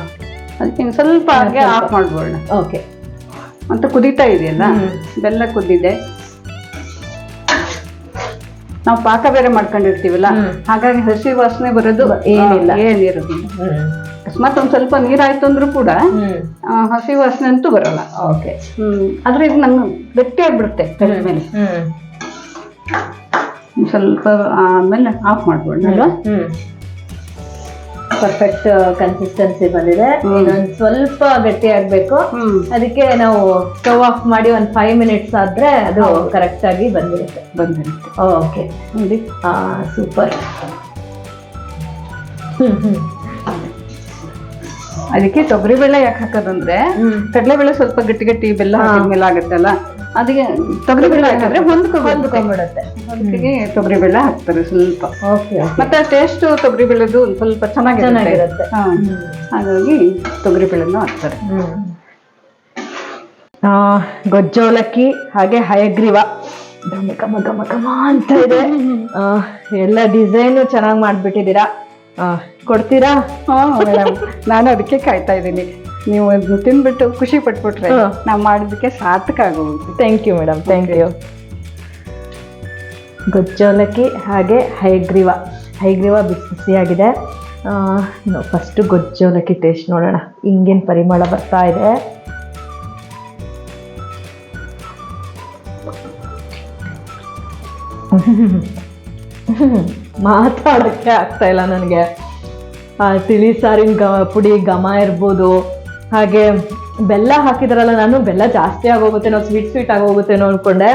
ಅದಕ್ಕೆ ಸ್ವಲ್ಪ ಹಾಗೆ ಆಫ್ ಮಾಡ್ಬೋಣ. ಓಕೆ. ಅಂತ ಕುದೀತಾ ಇದೆಯಲ್ಲ? ಬೆಲ್ಲ ಕುದ್ದಿದೆ. ನಾವು ಪಾಕ ಬೇರೆ ಮಾಡ್ಕೊಂಡಿರ್ತೀವಲ್ಲ? ಹಾಗಾಗಿ ಹಸಿ ವಾಸನೆ ಬರೋದು ಏನಿಲ್ಲ. ಏನಿರೋದಿಲ್ಲ ಹ್ಮ್. ಅಕಸ್ಮಾತ್ ಒಂದು ಸ್ವಲ್ಪ ನೀರಾಯ್ತು ಅಂದ್ರೂ ಕೂಡ ಹಸಿ ವಾಸನೆ ಅಂತೂ ಬರಲ್ಲ. ಓಕೆ. ಹ್ಮ್. ಆದ್ರೆ ಇದು ನಂಗೆ ಗಟ್ಟಿ ಆಗ್ಬಿಡುತ್ತೆ ಮೇಲೆ. ಸ್ವಲ್ಪ ಆಮೇಲೆ ಆಫ್ ಮಾಡ್ಬೋಣ ಅಲ್ವಾ? ಪರ್ಫೆಕ್ಟ್ ಕನ್ಸಿಸ್ಟೆನ್ಸಿ ಬಂದಿದೆ. ಇನ್ನೊಂದು ಸ್ವಲ್ಪ ಗಟ್ಟಿ ಆಗಬೇಕು. ಅದಕ್ಕೆ ನಾವು ಸ್ಟವ್ ಆಫ್ ಮಾಡಿ ಒಂದು ಫೈವ್ ಮಿನಿಟ್ಸ್ ಆದ್ರೆ ಅದು ಕರೆಕ್ಟ್ ಆಗಿ ಬಂದಿರುತ್ತೆ. ಬಂದಿರುತ್ತೆ. ಓಕೆ ನೋಡಿ. ಸೂಪರ್ ಅದಕ್ಕೆ ತೊಗರಿ ಅದಕ್ಕೆ ತೊಗರಿಬೇಳೆ ಯಾಕೆ ಹಾಕೋದಂದ್ರೆ ಕಡಲೆ ಕಡಲೆಬೇಳೆ ಸ್ವಲ್ಪ ಗಟ್ಟಿ ಗಟ್ಟಿ ಬೆಲ್ಲ ಹಾಕಿದ್ಮೇಲೆ ಆಗುತ್ತಲ್ಲ? ಅದಕ್ಕೆ ತೊಗರಿಬೇಳೆ ಹಾಕಿದ್ರೆ ಒಂದು ಹೊಂದ್ಕೊಂಡ್ಬಿಡುತ್ತೆ. ಅದಕ್ಕೆ ತೊಗರಿಬೇಳೆ ಹಾಕ್ತಾರೆ ಸ್ವಲ್ಪ. ಮತ್ತೆ ಟೇಸ್ಟ್ ತೊಗರಿಬೇಳೆದು ಒಂದು ಸ್ವಲ್ಪ ಚೆನ್ನಾಗಿರುತ್ತೆ. ಚೆನ್ನಾಗಿರುತ್ತೆ. ತೊಗರಿ ಹಾಗಾಗಿ ತೊಗರಿಬೇಳೆನೂ ಹಾಕ್ತಾರೆ. ಗೊಜ್ಜೋಲಕ್ಕಿ ಹಾಗೆ ಹಯಗ್ರೀವ. ಘಮ ಗಮ ಗಮ ಘಮ ಅಂತ ಇದೆ. ಎಲ್ಲ ಡಿಸೈನು ಚೆನ್ನಾಗಿ ಮಾಡಿಬಿಟ್ಟಿದ್ದೀರಾ? ಕೊಡ್ತೀರಾ? ನಾನು ಅದಕ್ಕೆ ಕಾಯ್ತಾ ಇದ್ದೀನಿ. ನೀವು ಅದನ್ನ ತಿನ್ಬಿಟ್ಟು ಖುಷಿ ಪಟ್ಬಿಟ್ರೆ ನಾವು ಮಾಡಿದ್ದಕ್ಕೆ ಸಾರ್ಥಕ ಆಗೋದು thank you madam thank you ಗೊಜ್ಜೋಲಕ್ಕಿ ಹಾಗೆ ಹೈಗ್ರೀವ. ಹೈಗ್ರೀವ ಬಿಸಿ ಬಿಸಿಯಾಗಿದೆ ಫಸ್ಟು ಗೊಜ್ಜೋಲಕ್ಕಿ ಟೇಸ್ಟ್ ನೋಡೋಣ. ಹಿಂಗಿನ ಪರಿಮಳ ಬರ್ತಾ ಇದೆ. ಮಾತಾಡೋಕ್ಕೆ ಆಗ್ತಾ ಇಲ್ಲ ನನಗೆ. ತಿಳಿ ಸಾರಿನ ಗ ಪುಡಿ ಘಮ ಇರ್ಬೋದು. ಹಾಗೆ ಬೆಲ್ಲ ಹಾಕಿದ್ರಲ್ಲ, ನಾನು ಬೆಲ್ಲ ಜಾಸ್ತಿ ಆಗೋಗುತ್ತೇನೋ ಸ್ವೀಟ್ ಸ್ವೀಟ್ ಆಗೋಗುತ್ತೇನೋ ಅಂದ್ಕೊಂಡೆ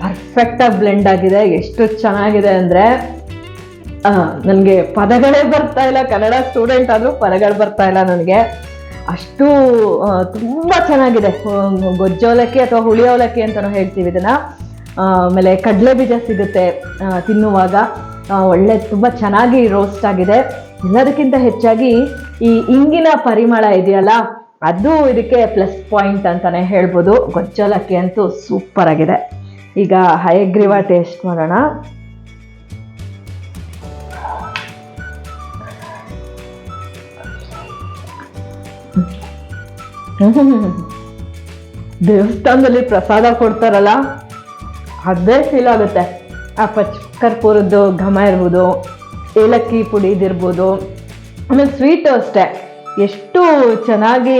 ಪರ್ಫೆಕ್ಟಾಗಿ ಬ್ಲೆಂಡ್ ಆಗಿದೆ, ಎಷ್ಟು ಚೆನ್ನಾಗಿದೆ ಅಂದರೆ ನನಗೆ ಪದಗಳೇ ಬರ್ತಾ ಇಲ್ಲ, ಕನ್ನಡ ಸ್ಟೂಡೆಂಟ್ ಆದರೂ ಪದಗಳು ಬರ್ತಾ ಇಲ್ಲ ನನಗೆ. ಅಷ್ಟು ತುಂಬ ಚೆನ್ನಾಗಿದೆ. ಗೊಜ್ಜೋಲಕ್ಕಿ ಅಥವಾ ಹುಳಿ ಅವಲಕ್ಕಿ ಅಂತಲೂ ಹೇಳ್ತೀವಿ ಇದನ್ನು. ಆಮೇಲೆ ಕಡಲೆ ಬೀಜ ಸಿಗುತ್ತೆ ತಿನ್ನುವಾಗ. ಒಳ್ಳೆ, ತುಂಬ ಚೆನ್ನಾಗಿ ರೋಸ್ಟ್ ಆಗಿದೆ. ಎಲ್ಲದಕ್ಕಿಂತ ಹೆಚ್ಚಾಗಿ ಈ ಇಂಗಿನ ಪರಿಮಳ ಇದೆಯಲ್ಲ ಅದು ಇದಕ್ಕೆ ಪ್ಲಸ್ ಪಾಯಿಂಟ್ ಅಂತಾನೆ ಹೇಳ್ಬೋದು. ಗೊಜ್ಜಲಕ್ಕಿ ಅಂತೂ ಸೂಪರ್ ಆಗಿದೆ. ಈಗ ಹಯಗ್ರೀವ ಟೇಸ್ಟ್ ಮಾಡೋಣ. ದೇವಸ್ಥಾನದಲ್ಲಿ ಪ್ರಸಾದ ಕೊಡ್ತಾರಲ್ಲ, ಅದೇ ಫೀಲ್ ಆಗುತ್ತೆ. ಆ ಪಚ್ ಕರ್ಪೂರದ್ದು ಘಮ ಇರ್ಬೋದು, ಏಲಕ್ಕಿ ಪುಡಿದಿರ್ಬೋದು ಆಮೇಲೆ ಸ್ವೀಟು ಅಷ್ಟೇ. ಎಷ್ಟು ಚೆನ್ನಾಗಿ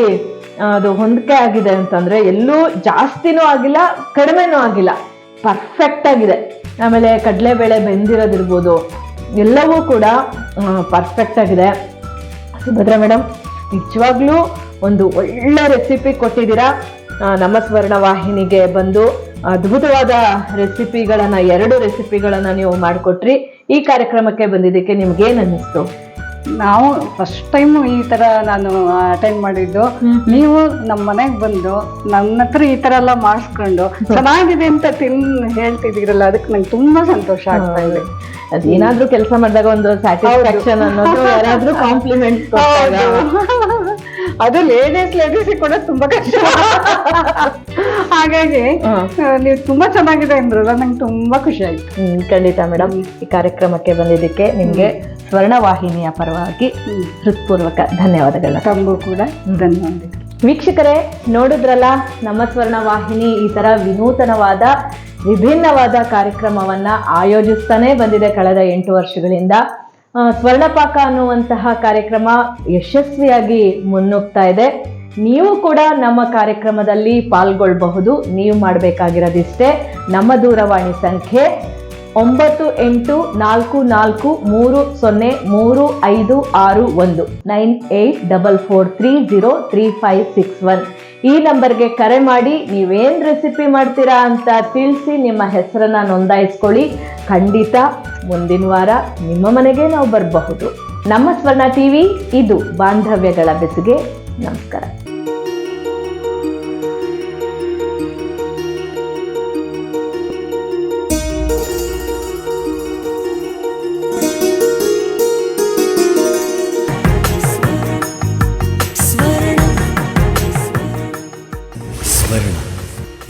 ಅದು ಹೊಂದಿಕೆ ಆಗಿದೆ ಅಂತಂದ್ರೆ ಎಲ್ಲೂ ಜಾಸ್ತಿನೂ ಆಗಿಲ್ಲ, ಕಡಿಮೆನೂ ಆಗಿಲ್ಲ. ಪರ್ಫೆಕ್ಟ್ ಆಗಿದೆ. ಆಮೇಲೆ ಕಡಲೆಬೇಳೆ ಬೆಂದಿರೋದಿರ್ಬೋದು, ಎಲ್ಲವೂ ಕೂಡ ಪರ್ಫೆಕ್ಟ್ ಆಗಿದೆ. ಸುಭದ್ರಾ ಮೇಡಮ್ ನಿಜವಾಗ್ಲೂ ಒಂದು ಒಳ್ಳೆ ರೆಸಿಪಿ ಕೊಟ್ಟಿದ್ದೀರಾ? ನಮ್ಮ ಸ್ವರ್ಣ ವಾಹಿನಿಗೆ ಬಂದು ಅದ್ಭುತವಾದ ರೆಸಿಪಿಗಳನ್ನು ಎರಡು ರೆಸಿಪಿಗಳನ್ನು ನೀವು ಮಾಡಿಕೊಟ್ರಿ. ಈ ಕಾರ್ಯಕ್ರಮಕ್ಕೆ ಬಂದಿದ್ದಕ್ಕೆ ನಿಮ್ಗೇನು ಅನ್ನಿಸ್ತು? ನಾವು ಫಸ್ಟ್ ಟೈಮ್ ಈ ತರ ನಾನು ಅಟೆಂಡ್ ಮಾಡಿದ್ದು. ನೀವು ನಮ್ಮ ಮನೆಗೆ ಬಂದು ನನ್ನ ಹತ್ರ ಈ ತರ ಎಲ್ಲ ಮಾಡಿಸ್ಕೊಂಡು ಚೆನ್ನಾಗಿದೆ ಅಂತ ತಿನ್ ಹೇಳ್ತಿದ್ದೀರಲ್ಲ ಅದಕ್ಕೆ ನಂಗೆ ತುಂಬಾ ಸಂತೋಷ ಆಗ್ತಾ ಇದೆ. ಅದೇನಾದ್ರೂ ಕೆಲಸ ಮಾಡಿದಾಗ ಒಂದು ಸ್ಯಾಟಿಸ್ಫ್ಯಾಕ್ಷನ್ ಅನ್ನೋದು ಯಾರಾದ್ರೂ ಕಾಂಪ್ಲಿಮೆಂಟ್ ಅದು ಲೇಡೀಸ್ ಲೇಡೀಸ್ ಕೂಡ ತುಂಬಾ ಕಷ್ಟ. ಹಾಗಾಗಿ ನೀವು ತುಂಬಾ ಚೆನ್ನಾಗಿದೆ ಅಂದ್ರಲ್ಲ ನಂಗೆ ತುಂಬಾ ಖುಷಿ ಆಯ್ತು. ಖಂಡಿತ ಮೇಡಮ್ ಈ ಕಾರ್ಯಕ್ರಮಕ್ಕೆ ಬಂದಿದ್ದಕ್ಕೆ ನಿಮ್ಗೆ ಸ್ವರ್ಣ ವಾಹಿನಿಯ ಪರವಾಗಿ ಹೃತ್ಪೂರ್ವಕ ಧನ್ಯವಾದಗಳು ತಮಗೂ ಕೂಡ ಧನ್ಯವಾದಗಳು. ವೀಕ್ಷಕರೇ ನೋಡಿದ್ರಲ್ಲ ನಮ್ಮ ಸ್ವರ್ಣವಾಹಿನಿ ಈ ಥರ ವಿನೂತನವಾದ ವಿಭಿನ್ನವಾದ ಕಾರ್ಯಕ್ರಮವನ್ನ ಆಯೋಜಿಸ್ತಾನೇ ಬಂದಿದೆ ಕಳೆದ ಎಂಟು ವರ್ಷಗಳಿಂದ. ಸ್ವರ್ಣಪಾಕ ಅನ್ನುವಂತಹ ಕಾರ್ಯಕ್ರಮ ಯಶಸ್ವಿಯಾಗಿ ಮುನ್ನುಗ್ತಾ ಇದೆ. ನೀವು ಕೂಡ ನಮ್ಮ ಕಾರ್ಯಕ್ರಮದಲ್ಲಿ ಪಾಲ್ಗೊಳ್ಳಬಹುದು ನೀವು ಮಾಡಬೇಕಾಗಿರೋದಿಷ್ಟೇ. ನಮ್ಮ ದೂರವಾಣಿ ಸಂಖ್ಯೆ ಒಂಬತ್ತು ಎಂಟು ನಾಲ್ಕು ನಾಲ್ಕು ಮೂರು ಸೊನ್ನೆ ಮೂರು ಐದು ಆರು ಒಂದು nine eight double four three zero three five six one. ಈ ನಂಬರ್ಗೆ ಕರೆ ಮಾಡಿ ನೀವೇನು ರೆಸಿಪಿ ಮಾಡ್ತೀರಾ ಅಂತ ತಿಳಿಸಿ ನಿಮ್ಮ ಹೆಸರನ್ನು ನೋಂದಾಯಿಸ್ಕೊಳ್ಳಿ. ಖಂಡಿತ ಮುಂದಿನ ವಾರ ನಿಮ್ಮ ಮನೆಗೆ ನಾವು ಬರಬಹುದು. ನಮ್ಮ ಸ್ವರ್ಣ ಟಿ ವಿ ಇದು ಬಾಂಧವ್ಯಗಳ ಬೆಸುಗೆ ನಮಸ್ಕಾರ.